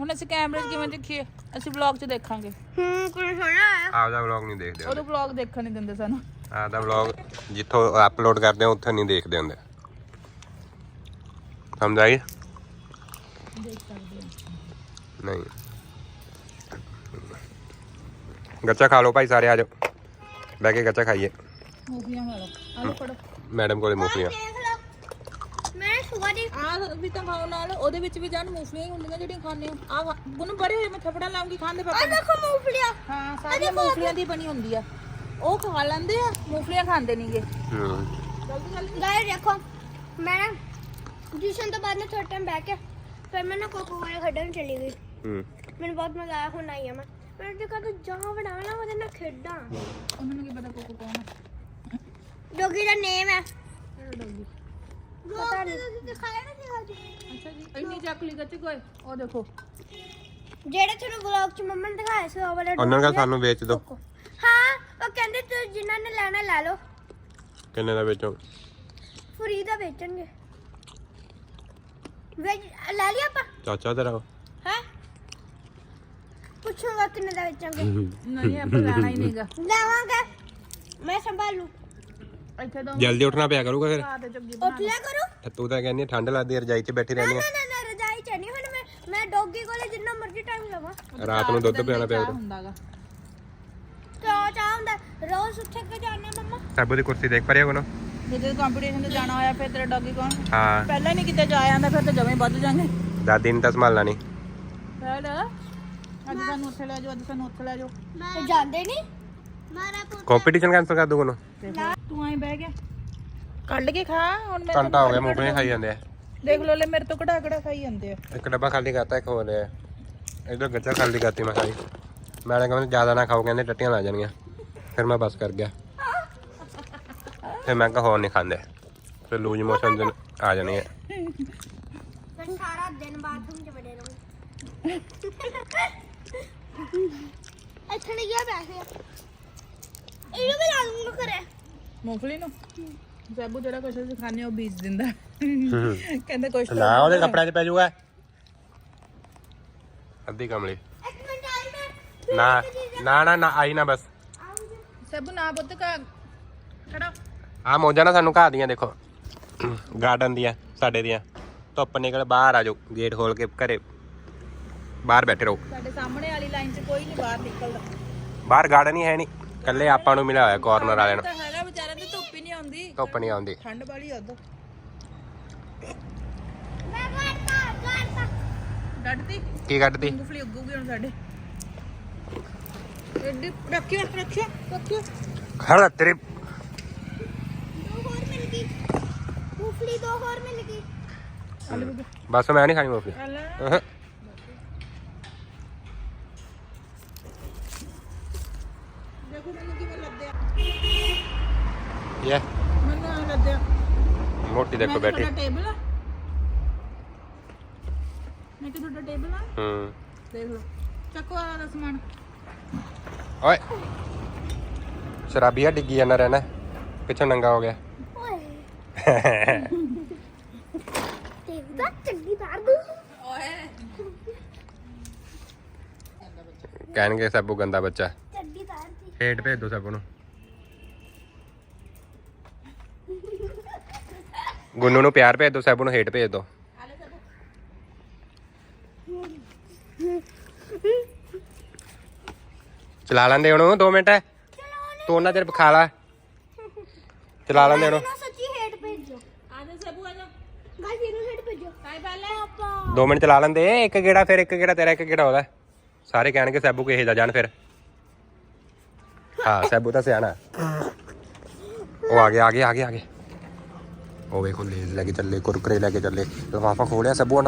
Speaker 5: ਹੁਣ ਅਸੀਂ ਕੈਮਰੇ 'ਚ ਕਿਵੇਂ ਦੇਖੀਏ? ਅਸੀਂ ਵਲੌਗ 'ਚ ਦੇਖਾਂਗੇ।
Speaker 3: ਹੂੰ ਕੋਈ ਸੋਹਣਾ ਹੈ
Speaker 1: ਆਪਦਾ ਵਲੌਗ ਨਹੀਂ ਦੇਖਦੇ
Speaker 5: ਉਦੋਂ ਵਲੌਗ ਦੇਖਣ ਨਹੀਂ ਦਿੰਦੇ ਸਾਨੂੰ।
Speaker 1: ਆਪਦਾ ਵਲੌਗ ਜਿੱਥੋਂ ਅਪਲੋਡ ਕਰਦੇ ਆ ਉੱਥੇ ਨਹੀਂ ਦੇਖਦੇ ਹੁੰਦੇ। ਸਮਝ ਆਈ ਨਹੀਂ। ਗੱਚਾ ਖਾ ਲਓ ਭਾਈ ਸਾਰੇ ਆ ਜਾਓ। ਬਹਿ ਕੇ ਗੱਚਾ ਖਾਈਏ।
Speaker 5: ਮੂੰਗਫਲੀਆਂ ਵਾਲਾ ਆ ਲੋ ਫੜੋ।
Speaker 1: ਮੈਡਮ ਕੋਲੇ ਮੂੰਗਫਲੀਆਂ।
Speaker 3: ਦੇਖ ਲਓ ਮੈਂ ਸੁਗਾ ਦੀ
Speaker 5: ਆ ਵੀ ਤਾਂ ਖਾਓ ਨਾਲ ਉਹਦੇ ਵਿੱਚ ਵੀ ਜਾਨ ਮੂੰਗਫਲੀਆਂ ਹੀ ਹੁੰਦੀਆਂ ਜਿਹੜੀਆਂ ਖਾਣੇ ਆ ਆ ਗੁੰਨ ਬੜੇ ਹੋਏ ਮੈਂ ਥਪੜਾ ਲਾਉਂਗੀ ਖਾਂਦੇ
Speaker 3: ਆ
Speaker 5: ਪਾਪਾ ਨੂੰ।
Speaker 3: ਦੇਖੋ ਮੂਵਲੀਆਂ
Speaker 5: ਹਾਂ ਸਾਰੀਆਂ ਮੂੰਗਫਲੀਆਂ ਦੀ ਬਣੀ ਹੁੰਦੀ ਆ। ਉਹ ਖਾ ਲੈਂਦੇ ਆ ਮੂੰਗਫਲੀਆਂ ਖਾਂਦੇ ਨਹੀਂਗੇ
Speaker 1: ਹੂੰ
Speaker 5: ਜਲਦੀ ਜਲਦੀ
Speaker 3: ਗਾਇ ਦੇਖੋ ਮੈਂ ਨਾ ਟਿਊਸ਼ਨ ਤੋਂ ਬਾਅਦ ਨਾ ਥੋੜਾ ਟਾਈਮ ਬਹਿ ਕੇ ਫਿਰ ਮੈਂ ਨਾ ਕੋਕੋ ਕੋਲੇ ਖੇਡਣ ਚਲੀ ਗਈ।
Speaker 1: ਹੂੰ।
Speaker 3: ਮੈਨੂੰ ਬਹੁਤ ਮਜ਼ਾ ਆਇਆ ਹੁਣ ਆਈ ਆ ਮੈਂ। ਮੈਂ ਤੇ ਕਦੋਂ ਜਾਂ ਬਣਾਵਾਂ ਨਾ ਉਹਦੇ ਨਾਲ ਖੇਡਾਂ।
Speaker 5: ਉਹਨਾਂ ਨੂੰ ਕੀ ਪਤਾ ਕੋਕੋ ਕੌਣ ਆ।
Speaker 3: ਡੋਗੀ ਦਾ ਨੇਮ ਹੈ ਪਤਾ ਨਹੀਂ। ਤੁਸੀਂ ਦਿਖਾਇਆ ਨਾ ਸੀਗਾ ਜੀ
Speaker 5: ਅੱਛਾ ਜੀ ਇੰਨੀ ਚੱਕਲੀ ਗੱਚ ਕੋਈ। ਉਹ ਦੇਖੋ।
Speaker 3: ਜਿਹੜੇ ਤੁਹਾਨੂੰ ਵਲੌਗ ਚ ਮੰਮਾ ਨੇ ਦਿਖਾਇਆ ਸੀ ਉਹ ਵਾਲਾ
Speaker 1: ਉਹਨਾਂ ਕਾ ਸਾਨੂੰ ਵੇਚ ਦਿਓ।
Speaker 3: ਕੋਕੋ। ਹਾਂ ਉਹ ਕਹਿੰਦੇ ਤੂੰ ਜਿਨ੍ਹਾਂ ਨੇ ਲੈਣਾ ਲੈ ਲਓ।
Speaker 1: ਕਿੰਨੇ ਦਾ ਵੇਚੋ?
Speaker 3: ਫਰੀ ਦਾ ਵੇਚਣਗੇ। ਵੇਚ ਲੈ ਲਿਆ ਆਪਾਂ।
Speaker 1: ਚਾਚਾ ਤੇਰਾ
Speaker 3: ਹੈ? ਪੁੱਛੂਗਾ ਕਿੰਨੇ ਦਾ ਵੇਚਾਂਗੇ।
Speaker 5: ਨਹੀਂ ਆਪਾਂ ਲੈਣਾ ਹੀ ਨਹੀਂਗਾ।
Speaker 3: ਲੈਵਾਂਗੇ। ਮੈਂ ਸੰਭਾਲੂ।
Speaker 5: ਇੱਥੇ ਦੋ
Speaker 1: ਜਲਦੀ ਉੱਠਣਾ ਪਿਆ ਕਰੂਗਾ ਫਿਰ।
Speaker 5: ਤੇ
Speaker 3: ਉੱਠ ਲਿਆ ਕਰੋ।
Speaker 1: ਤੇ ਤੂੰ ਤਾਂ ਕਹਿੰਦੀ ਆ ਠੰਡ ਲੱਗਦੀ ਆ, ਰਜਾਈ 'ਚ ਬੈਠੀ ਰਹਿੰਦੀ
Speaker 3: ਨਾ ਨਾ ਨਾ ਰਜਾਈ ਚ ਨਹੀਂ ਹੁਣ ਮੈਂ ਮੈਂ ਡੋਗੀ ਕੋਲੇ ਜਿੰਨਾ ਮਰਜ਼ੀ ਟਾਈਮ ਲਵਾਂ।
Speaker 1: ਆ। ਰਾਤ ਨੂੰ ਦੁੱਧ ਪਿਆਣਾ ਪਿਆ ਕਰੋ
Speaker 5: ਹੁੰਦਾਗਾ।
Speaker 3: ਚਾਹ ਚਾਹ ਹੁੰਦਾ। ਰੋਜ਼ ਉੱਠ ਕੇ ਜਾਣਾ ਮੰਮਾ?
Speaker 1: ਸਾਬੂ ਦੀ ਕੁਰਸੀ ਦੇਖ ਪਰਿਆ ਕੋਲ।
Speaker 5: ਜਦੋਂ ਕੰਪੀਟੀਸ਼ਨ ਤੇ ਜਾਣਾ ਹੋਇਆ ਫਿਰ ਤੇਰਾ ਡੌਗੀ ਕੌਣ?
Speaker 1: ਹਾਂ।
Speaker 5: ਪਹਿਲਾਂ ਨਹੀਂ ਕਿਤੇ ਜਾ ਆਂਦਾ ਫਿਰ ਤਾਂ ਜਵੇਂ ਵੱਧ ਜਾਂਗੇ
Speaker 1: ਦਾਦੀ ਨੇ ਤਾਂ ਸੰਭਾਲਣਾ ਨਹੀਂ
Speaker 5: ਫਿਰ ਅੱਜ ਸਾਨੂੰ ਉੱਥੇ ਲੈ ਜਾਓ ਅੱਜ ਸਾਨੂੰ ਉੱਥੇ ਲੈ ਜਾਓ।
Speaker 3: ਤੇ ਜਾਂਦੇ ਨਹੀਂ ਮਾਰਾ ਪੁੱਤ।
Speaker 1: ਕੰਪੀਟੀਸ਼ਨ ਕੈਂਸਲ ਕਰ ਦੂਗਾ ਨੂੰ।
Speaker 5: ਤੂੰ ਐਂ ਬਹਿ ਗਿਆ। ਕੱਢ ਕੇ ਖਾ ਹੁਣ ਮੈਂ
Speaker 1: ਘੰਟਾ ਹੋ ਗਿਆ ਮੂੰਗਫਲੀਆਂ ਖਾਈ ਜਾਂਦੇ ਆ।
Speaker 5: ਦੇਖ ਲੋ ਲੈ ਮੇਰੇ ਤੋਂ ਕੜਾ ਕੜਾ ਖਾਈ ਜਾਂਦੇ ਆ।
Speaker 1: ਇੱਕ ਡੱਬਾ ਖਾਲੀ ਕਰਤਾ ਇੱਕ ਹੋਰ ਲਿਆ ਇਧਰ ਗੱਚਾ ਖਾਲੀ ਕਰਤੀ ਮੈਂ ਖਾਈ ਮੈਂ ਕਹਿੰਦਾ ਜ਼ਿਆਦਾ ਨਾ ਖਾਓ ਕਹਿੰਦੇ ਟੱਟੀਆਂ ਲਾ ਜਾਣਗੀਆਂ। ਫਿਰ ਮੈਂ ਬਸ ਕਰ ਗਿਆ। ਫਿਰ ਮੈਂ ਕਿਹਾ ਹੋਰ ਨਹੀਂ ਖਾਂਦੇ। ਫਿਰ ਲੂਜ ਮੋਸ਼ਨ ਜਨ ਆ ਜਾਣੀ ਹੈ
Speaker 3: ਮੈਂ ਸਾਰਾ ਦਿਨ ਬਾਥਰੂਮ 'ਚ ਵੜੇ ਰਹੂੰ। ਇੱਥੇ ਨਹੀਂ ਗਿਆ ਪੈਸੇ ਇਹਨੂੰ ਵੀ ਲਾ ਦੂੰਗਾ ਘਰੇ।
Speaker 5: ਮੂੰਗਫਲੀ ਨੂੰ? ਸੈਬੂ ਜਿਹੜਾ ਕੁਛ ਅਸੀਂ ਖਾਣੇ ਉਹ ਬੀਜ ਦਿੰਦਾ। ਕਹਿੰਦੇ ਕੁਛ ਤਾਂ
Speaker 1: ਨਾ ਉਹਦੇ ਕੱਪੜਿਆਂ 'ਚ ਪੈ ਜਾਊਗਾ। ਅੱਧੀ ਕਮਲੀ।
Speaker 3: ਇੱਕ ਮਿੰਟ ਆਈ ਮੈਂ।
Speaker 1: ਨਾ ਨਾ ਨਾ ਨਾ ਆਈ ਨਾ ਬਸ।
Speaker 5: ਸੈਬੂ ਨਾ ਪੁੱਤ ਕਾ ਖੜਾ।
Speaker 1: ਆ ਮੋਜਾਂ ਨਾ ਸਾਨੂੰ ਘਾ ਦੀਆਂ ਦੇਖੋ। ਗਾਰਡਨ ਦੀਆਂ ਸਾਡੇ ਦੀਆਂ। ਧੁੱਪ ਨਿਕਲ ਬਾਹਰ ਆ ਜਾਓ। ਗੇਟ ਖੋਲ ਕੇ ਘਰੇ ਬਾਹਰ ਬੈਠੇ ਰਹੋ।
Speaker 5: ਸਾਡੇ ਸਾਹਮਣੇ ਵਾਲੀ ਲਾਈਨ 'ਚ ਕੋਈ ਨਹੀਂ ਬਾਹਰ ਨਿਕਲਦਾ।
Speaker 1: ਬਾਹਰ ਗਾਰਡਨ ਹੀ ਹੈ ਨਹੀਂ। ਕੱਲੇ ਆਪਾਂ ਨੂੰ ਮਿਲਿਆ ਹੋਇਆ ਕਾਰਨਰ ਵਾਲਿਆਂ ਨੂੰ
Speaker 5: ਤਾਂ ਹੈਗਾ ਵਿਚਾਰਾ ਤੇ ਧੁੱਪ ਹੀ ਨਹੀਂ ਆਉਂਦੀ।
Speaker 1: ਧੁੱਪ ਨਹੀਂ ਆਉਂਦੀ।
Speaker 5: ਠੰਡ ਵਾਲੀ ਆ ਉਦੋਂ।
Speaker 3: ਮੈਂ ਕਰਤਾ ਕਰਤਾ
Speaker 5: ਡੱਡਦੀ
Speaker 1: ਕੀ ਕੱਢਦੀ
Speaker 5: ਮੂੰਗਫਲੀ ਉੱਗੂਗੀ ਹੁਣ ਸਾਡੇ। ਐਡੀ ਰੱਖਿਓ ਰੱਖਿਓ ਰੱਖਿਓ।
Speaker 1: ਖੜਾ ਤੇਰੇ।
Speaker 3: ਦੋ ਹੋਰ ਮਿਲ ਗਈ। ਮੂਫਲੀ ਦੋ ਹੋਰ ਮਿਲ ਗਈ।
Speaker 1: ਬਸ ਮੈਂ ਨਹੀਂ ਖਾਣੀ ਮੂੰਗਫਲੀ।
Speaker 5: ਦੇਖੋ ਮੈਨੂੰ ਕਿਵੇਂ ਲੱਦਿਆ
Speaker 1: ਇਹ।
Speaker 5: ਮੈਨੂੰ ਆ ਲੱਦਿਆ
Speaker 1: ਮੋਟੀ ਦੇਖੋ ਬੈਠੀ
Speaker 5: ਟੇਬਲ ਆ। ਮੈਂ ਕਿ ਤੁਹਾਡਾ ਟੇਬਲ ਆ।
Speaker 1: ਹੂੰ।
Speaker 5: ਦੇਖ ਲਓ। ਚੱਕੋ ਵਾਲਾ ਦਾ ਸਮਾਨ।
Speaker 1: ਓਏ। ਸ਼ਰਾਬੀਆ ਡਿੱਗੀ ਜਾਂਦਾ ਰਹਿਣਾ ਪਿੱਛੋਂ ਨੰਗਾ ਹੋ ਗਿਆ।
Speaker 3: ਓਏ ਦੇਖਦਾ ਚੰਗੀ ਤਾਰ ਦੂੰ।
Speaker 5: ਓਏ।
Speaker 1: ਕਹਿਣਗੇ ਸਭੂ ਗੰਦਾ ਬੱਚਾ।
Speaker 3: ਚੰਗੀ
Speaker 1: ਹੇਠ ਭੇਜ ਦੋ ਸਭੂ ਨੂੰ। ਗੁੰਨੂ ਨੂੰ ਪਿਆਰ ਭੇਜ ਦੋ ਸੈਬੂ ਨੂੰ ਹੇਟ ਭੇਜ ਦੋ। ਚਲਾ ਲੈਂਦੇ ਉਹਨੂੰ 2 ਮਿੰਟ। ਤੂੰ ਉਹਨਾਂ ਚਿਰ ਖਾ ਲਾ। ਚਲਾ ਲੈਂਦੇ ਉਹਨੂੰ
Speaker 3: ਸੱਚੀ ਹੇਟ ਭੇਜੋ
Speaker 5: ਆ ਜਾ ਆ ਜਾ
Speaker 3: ਗਾਇਸ ਇਹਨੂੰ ਹੇਟ ਭੇਜੋ
Speaker 5: ਕਾਈ ਪਹਿਲੇ ਆਪਾਂ
Speaker 1: 2 ਮਿੰਟ ਚਲਾ ਲੈਂਦੇ, ਇੱਕ ਗੇੜਾ ਫਿਰ, ਇੱਕ ਗੇੜਾ ਤੇਰਾ, ਇੱਕ ਗੇੜਾ ਉਹਦਾ। ਸਾਰੇ ਕਹਿਣਗੇ ਸੈਬੂ ਕਿਹੇ ਦਾ ਜਾਣ ਫਿਰ। ਹਾਂ, ਸੈਬੂ ਤਾਂ ਸਿਆਣਾ। ਉਹ ਆ ਗਿਆ ਆ ਗਿਆ ਆ ਗਿਆ ਆ ਗਿਆ। ਉਹ ਵੇਖੋ, ਲੇਜ਼ ਲੈ ਕੇ ਚੱਲੇ, ਕੁਰਕਰੇ ਲੈ ਕੇ ਚੱਲੇ। ਲਫਾਫਾ ਖੋਲਿਆ ਸੈਬੂ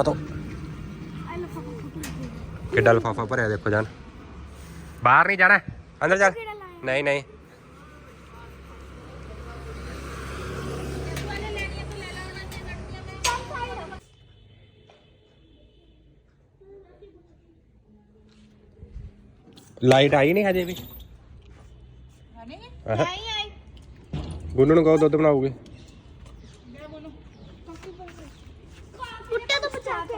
Speaker 1: ਕਿੱਡਾ ਲਫਾਫਾ ਭਰਿਆ ਦੇਖੋ ਜਾਨ। ਬਾਹਰ ਨਹੀਂ ਜਾਣਾ, ਅੰਦਰ ਚੱਲ ਨਹੀਂ ਨਹੀਂ। ਲਾਈਟ ਆਈ ਨਹੀਂ ਹਜੇ ਵੀ? ਆਹਾ।
Speaker 3: ਨਹੀਂ ਆਈ।
Speaker 1: ਗੁੰਨੂ ਨੂੰ ਕਹੋ ਦੁੱਧ ਬਣਾਉਗੇ
Speaker 3: ਬੁੱਟੇ ਤੋਂ ਬਚਾ ਕੇ।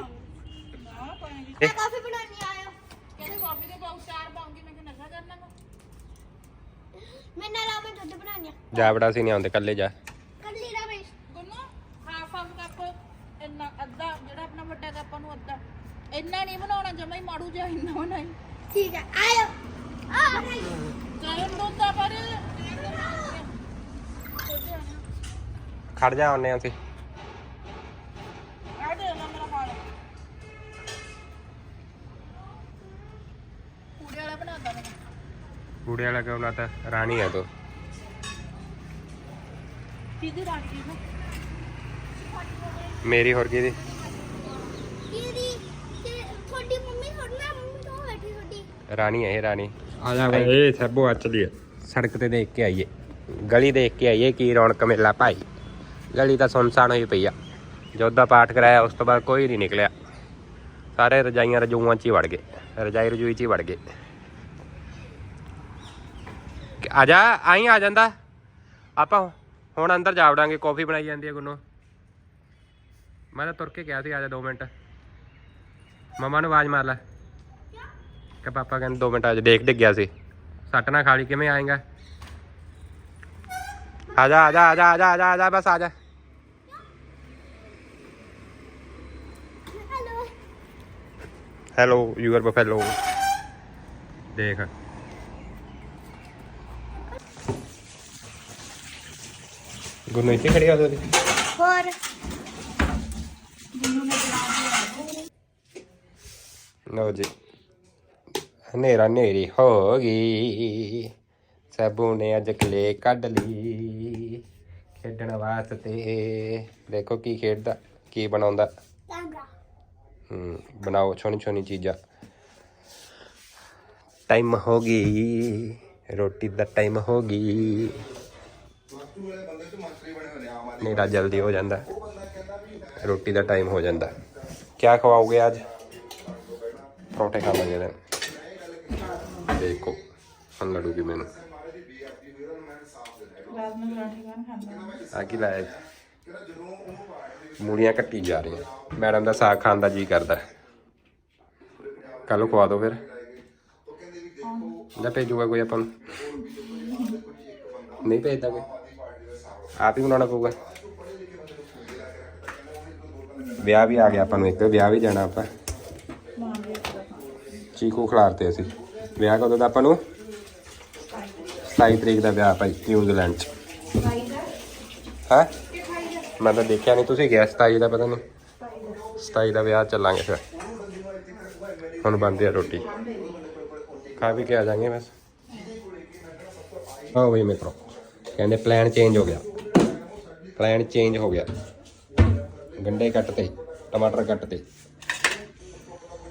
Speaker 3: ਮੈਂ ਕਾਫੀ ਬਣਾਉਣੀ ਆਇਆ
Speaker 5: ਦੇ ਮੈਂ ਕਿ ਨਸ਼ਾ ਕਰਨਾ ਵਾ।
Speaker 3: ਮੈਂ ਨਾਲ ਆ ਮੈਂ ਦੁੱਧ ਬਣਾਉਣੀ ਆ।
Speaker 1: ਜਾ ਬੜਾ ਸੀ ਨਹੀਂ ਆਉਂਦੇ ਕੱਲੇ ਜਾ।
Speaker 3: ਕੱਲੀ ਦਾ base
Speaker 5: Gunnu half half cup ਇੰਨਾ ਅੱਧਾ ਜਿਹੜਾ ਆਪਣਾ ਵੱਡਾ ਕੱਪ ਨੂੰ ਅੱਧਾ। ਇੰਨਾ ਨਹੀਂ ਬਣਾਉਣਾ ਜਮਾ ਹੀ ਮਾੜੂ ਜਿਹਾ ਇੰਨਾ ਬਣਾਈ।
Speaker 3: ਠੀਕ ਹੈ ਆਇਓ। ਆ
Speaker 5: ਚਾਹੇ ਦੁੱਧ ਆ ਪਰ
Speaker 1: ਖੜ ਜਾ ਆਉਨੇ
Speaker 5: ਆ ਦੇ ਨਾ ਮੇਰਾ ਹਾਲ। ਪੂੜੇ ਵਾਲਾ ਬਣਾਉਂਦਾ ਮੈਂ
Speaker 1: ਕੂੜੇ ਵਾਲਾ ਕਿਉਂ ਨਾ ਤਾਂ ਰਾਣੀ ਹੈ ਤੂੰ।
Speaker 5: ਕਿਹਦੀ ਰਾਣੀ ਦੀ ਨਾ
Speaker 1: ਮੇਰੀ ਹੋਰ ਕੀ ਦੀ
Speaker 3: ਦੀਦੀ ਤੇ ਤੁਹਾਡੀ ਮੰਮੀ ਤੁਹਾਡੀ ਨਾ ਮੰਮੀ ਤੋਂ ਬੈਠੀ ਤੁਹਾਡੀ?
Speaker 1: ਰਾਣੀ ਹੈ ਇਹ ਰਾਣੀ। ਆ ਜਾ ਬਈ ਇਹ ਸਭੋ ਆ। ਚਲੀਏ ਸੜਕ ਤੇ ਦੇਖ ਕੇ ਆਈਏ। ਗਲੀ ਦੇਖ ਕੇ ਆਈਏ ਕੀ ਰੌਣਕ ਮੇਲਾ ਭਾਈ। ਗਲੀ ਤਾਂ ਸੁਨਸਾਨ ਹੋਈ ਪਈ ਆ। ਜਦ ਦਾ ਪਾਠ ਕਰਾਇਆ, ਉਸ ਤੋਂ ਬਾਅਦ ਕੋਈ ਨਹੀਂ ਨਿਕਲਿਆ। ਸਾਰੇ ਰਜਾਈਆਂ ਰਜੂਆਂ 'ਚ ਹੀ ਵੜ ਗਏ। ਰਜਾਈ ਰਜੂਈ 'ਚ ਹੀ ਵੜ ਗਏ। ਆ ਜਾ, ਆਈ ਆ ਜਾਂਦਾ। ਆਪਾਂ ਹੁਣ ਅੰਦਰ ਜਾ ਵੜਾਂਗੇ, ਕਾਫੀ ਬਣਾਈ ਜਾਂਦੀ ਹੈ ਗੁੰਨੂ। ਮੈਂ ਤਾਂ ਤੁਰ ਕੇ ਕਿਹਾ ਸੀ, ਆ ਜਾ 2 ਮਿੰਟ। ਮਮਾ ਨੂੰ ਆਵਾਜ਼ ਮਾਰ ਲੈ। ਕਿ ਪਾਪਾ ਕਹਿੰਦੇ 2 ਮਿੰਟ ਆ ਜਾ ਦੇਖ ਡਿੱਗ ਗਿਆ ਸੀ। ਸੱਟ ਨਾ ਖਾਲੀ ਕਿਵੇਂ ਆਏਗਾ? ਆ ਜਾ ਆ ਜਾ ਆ ਜਾ ਆ ਜਾ, ਬਸ ਆ ਜਾ।
Speaker 3: ਹੈਲੋ
Speaker 1: ਯੂ ਆਰ ਬਫੈਲੋ ਦੇਖ। ਗੁੰਨੂ ਇੱਥੇ ਖੜੀ ਆ ਉਹਦੀ
Speaker 3: ਹੋਰ।
Speaker 1: ਲਓ ਜੀ। ਹਨੇਰਾ ਹਨੇਰੀ ਹੋ ਗਈ। ਸੈਬੂ ਨੇ ਅੱਜ ਕਲੇ ਕੱਢ ਲਈ ਖੇਡਣ ਵਾਸਤੇ। ਦੇਖੋ ਕੀ ਖੇਡਦਾ ਕੀ ਬਣਾਉਂਦਾ।
Speaker 3: ਕੈਮਰਾ
Speaker 1: ਹਮ, ਬਣਾਓ ਛੋਣੀ ਛੋਣੀ ਚੀਜ਼ਾਂ ਟਾਈਮ ਹੋ ਗਈ ਰੋਟੀ ਦਾ ਟਾਈਮ ਹੋ ਗਈ ਨੇਰਾ ਜਲਦੀ ਹੋ ਜਾਂਦਾ ਰੋਟੀ ਦਾ ਟਾਈਮ ਹੋ ਜਾਂਦਾ ਕੀ ਖਵਾਓਗੇ ਅੱਜ ਪਰੌਂਠੇ ਖਾ ਲਾਂਗੇ then। ਦੇਖੋ ਹਣ ਲੜੂਗੀ ਮੈਨੂੰ
Speaker 5: ਰਾਤ
Speaker 1: ਮੂਲੀਆਂ ਕੱਟੀ ਜਾ ਰਹੀਆਂ। ਮੈਡਮ ਦਾ ਸਾਗ ਖਾਣ ਦਾ ਜੀ ਕਰਦਾ। ਕੱਲ ਖਵਾ ਦਿਓ ਫਿਰ। ਜਾਂ ਭੇਜੂਗਾ ਕੋਈ ਆਪਾਂ ਨੂੰ? ਨਹੀਂ ਭੇਜਦਾ ਕੋਈ ਆਪ ਹੀ ਬਣਾਉਣਾ ਪਊਗਾ। ਵਿਆਹ ਵੀ ਆ ਗਿਆ ਆਪਾਂ ਨੂੰ ਇੱਕ। ਵਿਆਹ ਵੀ ਜਾਣਾ ਆਪਾਂ। ਚੀਕੂ ਖਿਲਾਰਤੇ ਅਸੀਂ। ਵਿਆਹ ਕਦੋਂ ਦਾ ਆਪਾਂ ਨੂੰ? 27 ਤਰੀਕ ਦਾ ਵਿਆਹ ਭਾਈ ਨਿਊਜ਼ੀਲੈਂਡ ਚ। ਹੈ? ਮੈਂ ਤਾਂ ਦੇਖਿਆ ਨਹੀਂ, ਤੁਸੀਂ ਗਿਆ 27 ਦਾ ਪਤਾ ਨਹੀਂ। 27 ਦਾ ਵਿਆਹ ਚੱਲਾਂਗੇ ਫਿਰ। ਹੁਣ ਬੰਦੇ ਆ ਰੋਟੀ। ਖਾ ਵੀ ਕੇ ਆ ਜਾਾਂਗੇ ਬਸ। ਆਓ ਬਈ ਮਿੱਤਰੋ, ਕਹਿੰਦੇ ਪਲਾਨ ਚੇਂਜ ਹੋ ਗਿਆ। ਪਲਾਨ ਚੇਂਜ ਹੋ ਗਿਆ। ਗੰਡੇ ਕੱਟ ਤੇ, ਟਮਾਟਰ ਕੱਟ ਤੇ।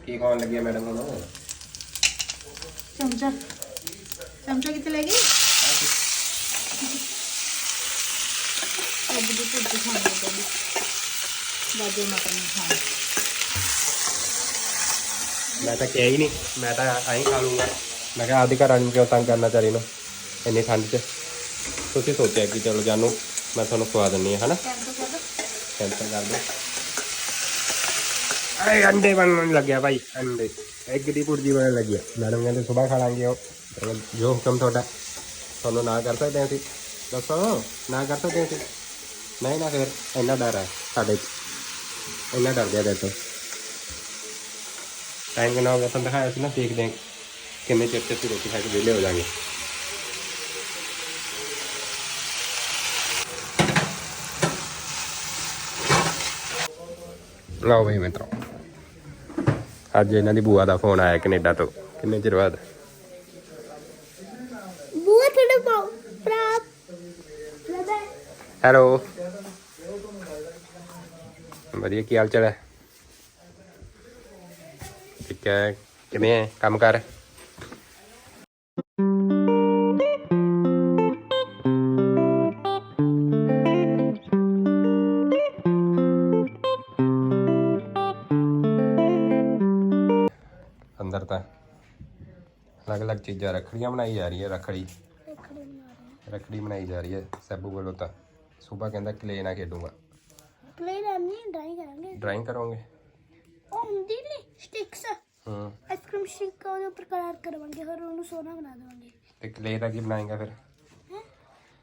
Speaker 1: ਕੀ ਖਾਣ ਲੱਗੀ ਮੈਡਮ ਹੁਣ?
Speaker 5: ਚਮਚਾ। ਚਮਚਾ ਕਿੱਥੇ ਲੈ ਗਈ? ਅੱਜ ਦੀ ਭੁੱਜੀ ਖਾਣੀ ਹੈ ਬਾਜੇ ਮਟਰ ਨਹੀਂ ਖਾਣੀ
Speaker 1: ਮੈਂ ਤਾਂ ਕਿਹਾ ਹੀ ਨਹੀਂ, ਮੈਂ ਤਾਂ ਐਂ ਖਾ ਲੂੰਗਾ ਮੈਂ ਕਿਹਾ ਆਪਦੀ ਘਰ ਨੂੰ ਕਿਉਂ ਤੰਗ ਕਰਨਾ ਚਾਰੀ ਨੂੰ, ਇੰਨੀ ਠੰਡ 'ਚ। ਤੁਸੀਂ ਸੋਚਿਆ ਕਿ ਚਲੋ ਜਾਨੂ, ਮੈਂ ਤੁਹਾਨੂੰ ਖਵਾ ਦਿੰਨੀ ਹਾਂ, ਹਨਾ? ਕੈਂਸਲ ਕਰ ਦੋ। ਅਰੇ ਅੰਡੇ ਬਣਨ ਲੱਗਿਆ ਭਾਈ, ਅੰਡੇ। ਐਗ ਦੀ ਭੁਰਜੀ ਬਣਨ ਲੱਗਿਆ ਮੈਡਮ ਕਹਿੰਦੇ ਸਵੇਰ ਖਾ ਲਾਂਗੇ ਉਹ। ਜੋ ਹੁਕਮ ਤੁਹਾਡਾ, ਤੁਹਾਨੂੰ ਨਾ ਕਰ ਸਕਦੇ ਹਾਂ ਅਸੀਂ। ਦੱਸੋ, ਨਾ ਕਰ ਸਕਦੇ ਅਸੀਂ। ਨਹੀਂ ਨਾ ਫਿਰ ਇੰਨਾ ਡਰ ਹੈ ਸਾਡੇ ਇੰਨਾ ਡਰ ਗਿਆ ਦੇਖੋ ਟਾਈਮ ਕਿੰਨਾ ਹੋ ਗਿਆ ਤੁਹਾਨੂੰ ਦਿਖਾਇਆ ਸੀ ਨਾ ਦੇਖਦੇ ਹਾਂ ਕਿੰਨੇ ਚਿਰ ਚ ਅਸੀਂ ਰੋਟੀ ਖਾ ਕੇ ਵਿਹਲੇ ਹੋ ਜਾਾਂਗੇ। ਲਓ ਬਈ ਮਿੱਤਰੋ ਅੱਜ ਇਹਨਾਂ ਦੀ ਬੂਆ ਦਾ ਫੋਨ ਆਇਆ ਕੈਨੇਡਾ ਤੋਂ। ਕਿੰਨੇ ਚਿਰ ਬਾਅਦ?
Speaker 3: ਬੂਆ ਤੁਹਾਡਾ ਲਦਾ
Speaker 1: ਹੈਲੋ ਵਧੀਆ ਕੀ ਹਾਲ ਚਾਲ ਹੈ? ਠੀਕ ਹੈ ਕਿਵੇਂ ਹੈ ਕੰਮ ਕਰ ਅੰਦਰ ਤਾਂ ਅਲੱਗ-ਅਲੱਗ ਚੀਜ਼ਾਂ ਰੱਖੜੀਆਂ ਬਣਾਈ ਜਾ ਰਹੀ ਹੈ। ਰੱਖੜੀ ਰੱਖੜੀ ਬਣਾਈ ਜਾ ਰਹੀ ਹੈ ਸੈਬੂ ਵੱਲੋਂ ਤਾਂ। ਸੁਬਾ ਕਹਿੰਦਾ ਕਲੇ ਨਾ ਖੇਡੂੰਗਾ।
Speaker 3: ਨਹੀਂ ਡਰਾਈ ਕਰਾਂਗੇ।
Speaker 1: ਡਰਾਇੰਗ ਕਰੋਗੇ।
Speaker 3: ਉਹ ਹੁੰਦੀ ਨਹੀਂ ਸਟਿਕਸ
Speaker 1: ਹੂੰ।
Speaker 3: ਆਈਸਕ੍ਰੀਮ ਸਟਿਕ ਉਹਦੇ ਉੱਪਰ ਕਲਰ ਕਰਵਾਂਗੇ ਫਿਰ ਉਹਨੂੰ ਸੋਨਾ ਬਣਾ ਦੇਵਾਂਗੇ।
Speaker 1: ਤੇ ਕਲੇ ਦਾ ਕੀ ਬਣਾਏਗਾ ਫਿਰ?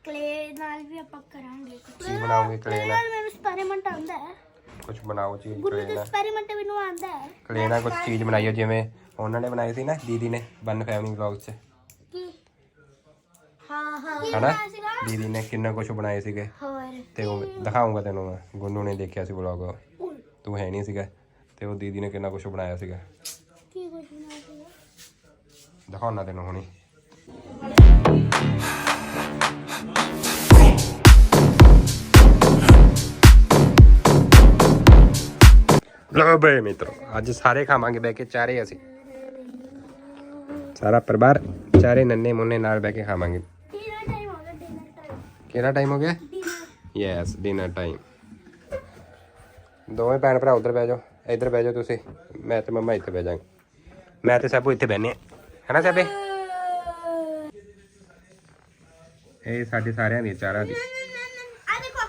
Speaker 3: ਕਲੇ ਨਾਲ ਵੀ ਆਪਾਂ ਕਰਾਂਗੇ
Speaker 1: ਕੀ ਬਣਾਓਗੇ ਕਲੇ ਨਾਲ?
Speaker 3: ਨਾਲ ਮੈਨੂੰ ਐਕਸਪੈਰੀਮੈਂਟ ਆਉਂਦਾ ਹੈ।
Speaker 1: ਕੁਝ ਬਣਾਓ ਚੀਜ਼
Speaker 3: ਗੁਰੂ
Speaker 1: ਕਲੇ
Speaker 3: ਦੇ
Speaker 1: ਨਾਲ।
Speaker 3: ਐਕਸਪੈਰੀਮੈਂਟ ਮੈਨੂੰ ਆਉਂਦਾ ਹੈ।
Speaker 1: ਕਲੇ ਨਾਲ ਕੁਝ ਚੀਜ਼ ਬਣਾਈਓ ਜਿਵੇਂ ਉਹਨਾਂ ਨੇ ਬਣਾਈ ਸੀ ਨਾ ਦੀਦੀ ਨੇ ਬਨ ਫੈਮਿਲੀ ਵਲੌਗ 'ਚ।
Speaker 3: ਕੀ ਹਾਂ ਹਾਂ।
Speaker 1: ਹਨਾ? ਦੀਦੀ ਨੇ ਕਿੰਨਾ ਕੁਝ ਬਣਾਏ ਸੀਗੇ।
Speaker 3: ਹੋਰ।
Speaker 1: ਤੇ ਉਹ ਦਿਖਾਉਂਗਾ ਤੈਨੂੰ ਮੈਂ। ਗੁੰਨੂ ਨੇ ਦੇਖਿਆ ਸੀ ਵਲੌਗ ਤੂੰ ਹੈ ਨਹੀਂ ਸੀਗਾ। ਤੇ ਉਹ ਦੀਦੀ ਨੇ ਕਿੰਨਾ ਕੁਝ ਬਣਾਇਆ ਸੀਗਾ।
Speaker 3: ਕੀ ਕੁਝ ਬਣਾ ਕੇ
Speaker 1: ਦਿਖਾਉਣਾ ਤੈਨੂੰ ਹੁਣੀ। ਲੋ ਬਈ ਮਿੱਤਰੋ ਅੱਜ ਸਾਰੇ ਖਾਵਾਂਗੇ ਬਹਿ ਕੇ ਚਾਰੇ ਅਸੀਂ। ਸਾਰਾ ਪਰਿਵਾਰ ਚਾਰੇ ਨੰਨੇ ਮੁੰਨੇ ਨਾਲ ਬਹਿ ਕੇ ਖਾਵਾਂਗੇ। ਕਿਹੜਾ ਟਾਈਮ ਹੋ ਗਿਆ? ਯੈਸ ਡਿਨਰ ਟਾਈਮ ਦੋਵੇਂ ਭੈਣ ਭਰਾ ਉਧਰ ਬਹਿ ਜਾਓ ਇੱਧਰ ਬਹਿ ਜਾਓ ਤੁਸੀਂ ਮੈਂ ਤੇ ਮੰਮਾ ਇੱਥੇ ਬਹਿ ਜਾਾਂਗੇ ਮੈਂ ਤੇ ਸਭੂ ਇੱਥੇ ਬਹਿਨੇ ਆ ਹੈਨਾ ਸਭੇ ਇਹ ਸਾਡੇ ਸਾਰਿਆਂ ਦੀ ਚਾਰਾਂ ਦੀ।
Speaker 3: ਆ ਦੇਖੋ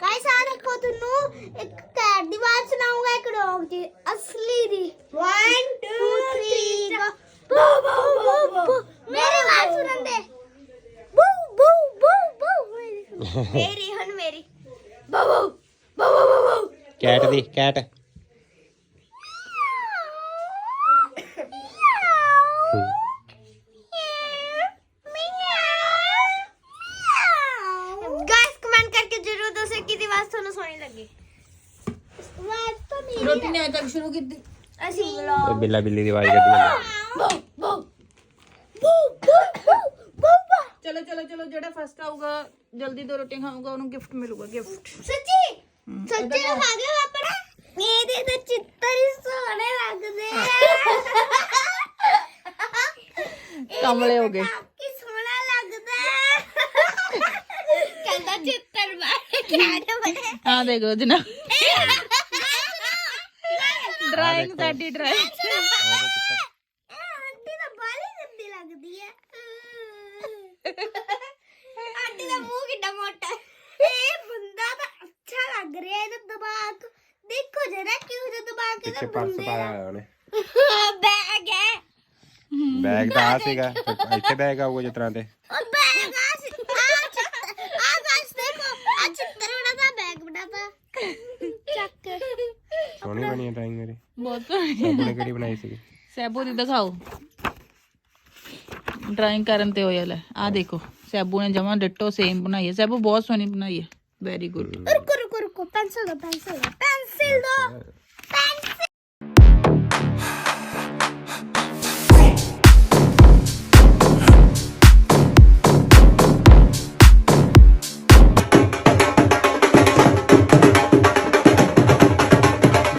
Speaker 3: ਗਾਇਸ ਆ ਦੇਖੋ ਤੁਹਾਨੂੰ ਇੱਕ ਕੈਟ ਦੀ ਆਵਾਜ਼ ਸੁਣਾਉਂਗਾ ਇੱਕ ਡੌਗ ਦੀ ਅਸਲੀ ਦੀ। 1 2 3 ਬੂ ਬੂ ਬੂ ਮੇਰੀ ਆਵਾਜ਼ ਸੁਣਨ ਦੇ। ਬੂ ਬੂ ਬੂ ਬੂ ਮੇਰੀ ਹੁਣ ਮੇਰੀ। ਬੂ ਬੂ ਬੂ ਬੂ ਬੂ
Speaker 1: ਕੈਟ ਦੀ ਕੈਟ।
Speaker 3: ਗਾਇਸ ਕਮੈਂਟ ਕਰਕੇ ਜਰੂਰ ਦੱਸੋ ਕਿਹਦੀ ਆਵਾਜ਼ ਤੁਹਾਨੂੰ ਸੋਹਣੀ ਲੱਗੀ। ਆਵਾਜ਼ ਤਾਂ ਮੇਰੀ
Speaker 5: ਰੋਟੀ ਨੇ ਅਜੇ ਤੱਕ ਸ਼ੁਰੂ ਕੀਤੀ।
Speaker 3: ਅਸੀਂ
Speaker 1: ਬਿੱਲਾ ਬਿੱਲੀ ਦੀ ਆਵਾਜ਼ ਕੱਢੀ ਜਾਂਦੀ
Speaker 3: ਬੂ ਬੂ ਬੂ ਬੂ ਬੂ ਬੂ ਬੂ
Speaker 5: ਚਲੋ ਚਲੋ ਚਲੋ ਜਿਹੜਾ ਫਸਟ ਆਊਗਾ ਜਲਦੀ ਦੋ ਰੋਟੀਆਂ ਖਾਊਗਾ ਉਹਨੂੰ ਗਿਫਟ ਮਿਲੂਗਾ ਗਿਫਟ
Speaker 3: ਸੱਚੀ ਸੱਚੀ ਖਾ ਗਏ ਆਪਣਾ ਇਹਦੇ ਤਾਂ ਚਿੱਤਰ ਹੀ ਸੋਹਣੇ ਲੱਗਦੇ ਆ
Speaker 5: ਕਮਲੇ ਹੋ ਗਏ
Speaker 3: ਕੀ ਸੋਹਣਾ ਲੱਗਦਾ ਕਹਿੰਦਾ ਚਿੱਤਰ ਬਾਰੇ ਕਹਿਣਾ ਬਣੇ
Speaker 5: ਆ ਦੇਖੋ ਜਨਾ ਡਰਾਇੰਗ ਸਾਡੀ ਡਰਾਇੰਗ
Speaker 3: ਆਂਟੀ ਤਾਂ ਬਾਲੀ ਗੰਦੀ ਲੱਗਦੀ ਹੈ ਆਂਟੀ ਦਾ ਮੋਟਾ। ਹੈ। ਇਹ ਬੰਦਾ ਤਾਂ ਅੱਛਾ ਲੱਗ ਰਿਹਾ ਇਹਦਾ ਦਿਮਾਗ। ਦੇਖੋ ਜਰਾ ਕਿਉਂ ਜਿਹਾ ਦਿਮਾਗ
Speaker 1: ਪਿੱਛੇ
Speaker 3: ਇਹਦਾ
Speaker 1: ਪਰਸ ਪਾਇਆ ਹੋਇਆ ਉਹਨੇ।
Speaker 3: ਬੈਗ ਹੈ।
Speaker 1: ਬੈਗ ਤਾਂ ਆ ਸੀਗਾ। ਤੇ ਇੱਥੇ ਬੈਗ ਆਊਗਾ ਜਿਸ ਤਰ੍ਹਾਂ ਤੇ
Speaker 3: ਉਹ ਬੈਗ ਆ ਸੀ। ਆ ਆ ਗਾਇਸ ਦੇਖੋ ਆ ਚਿੱਤਰ ਬਣਾਤਾ ਬੈਗ ਬਣਾਤਾ। ਚੱਕ।
Speaker 1: ਸੋਹਣੀ ਬਣੀ ਹੈ ਡਰਾਇੰਗ ਮੇਰੀ
Speaker 5: ਬਹੁਤ
Speaker 1: ਨੇ ਕਿਹੜੀ ਬਣਾਈ ਸੀ
Speaker 5: ਸੈਬੂ ਦੀ ਦਿਖਾਓ। ਡਰਾਇੰਗ ਕਰਨ ਤੇ ਹੋਇਆ ਲੈ। ਆ ਦੇਖੋ। ਸੈਬੂ ਨੇ ਜਮਾ ਡਿੱਟੋ ਸੇਮ ਬਣਾਈ ਹੈ। ਸੈਬੂ ਬਹੁਤ ਸੋਹਣੀ ਬਣਾਈ ਹੈ। ਵੈਰੀ ਗੁੱਡ
Speaker 3: ਰੁਕੋ ਰੁਕੋ ਰੁਕੋ ਪੈਨਸਲ ਦੋ ਪੈਨਸਲ ਦੋ ਪੈਨਸਲ ਦੋ।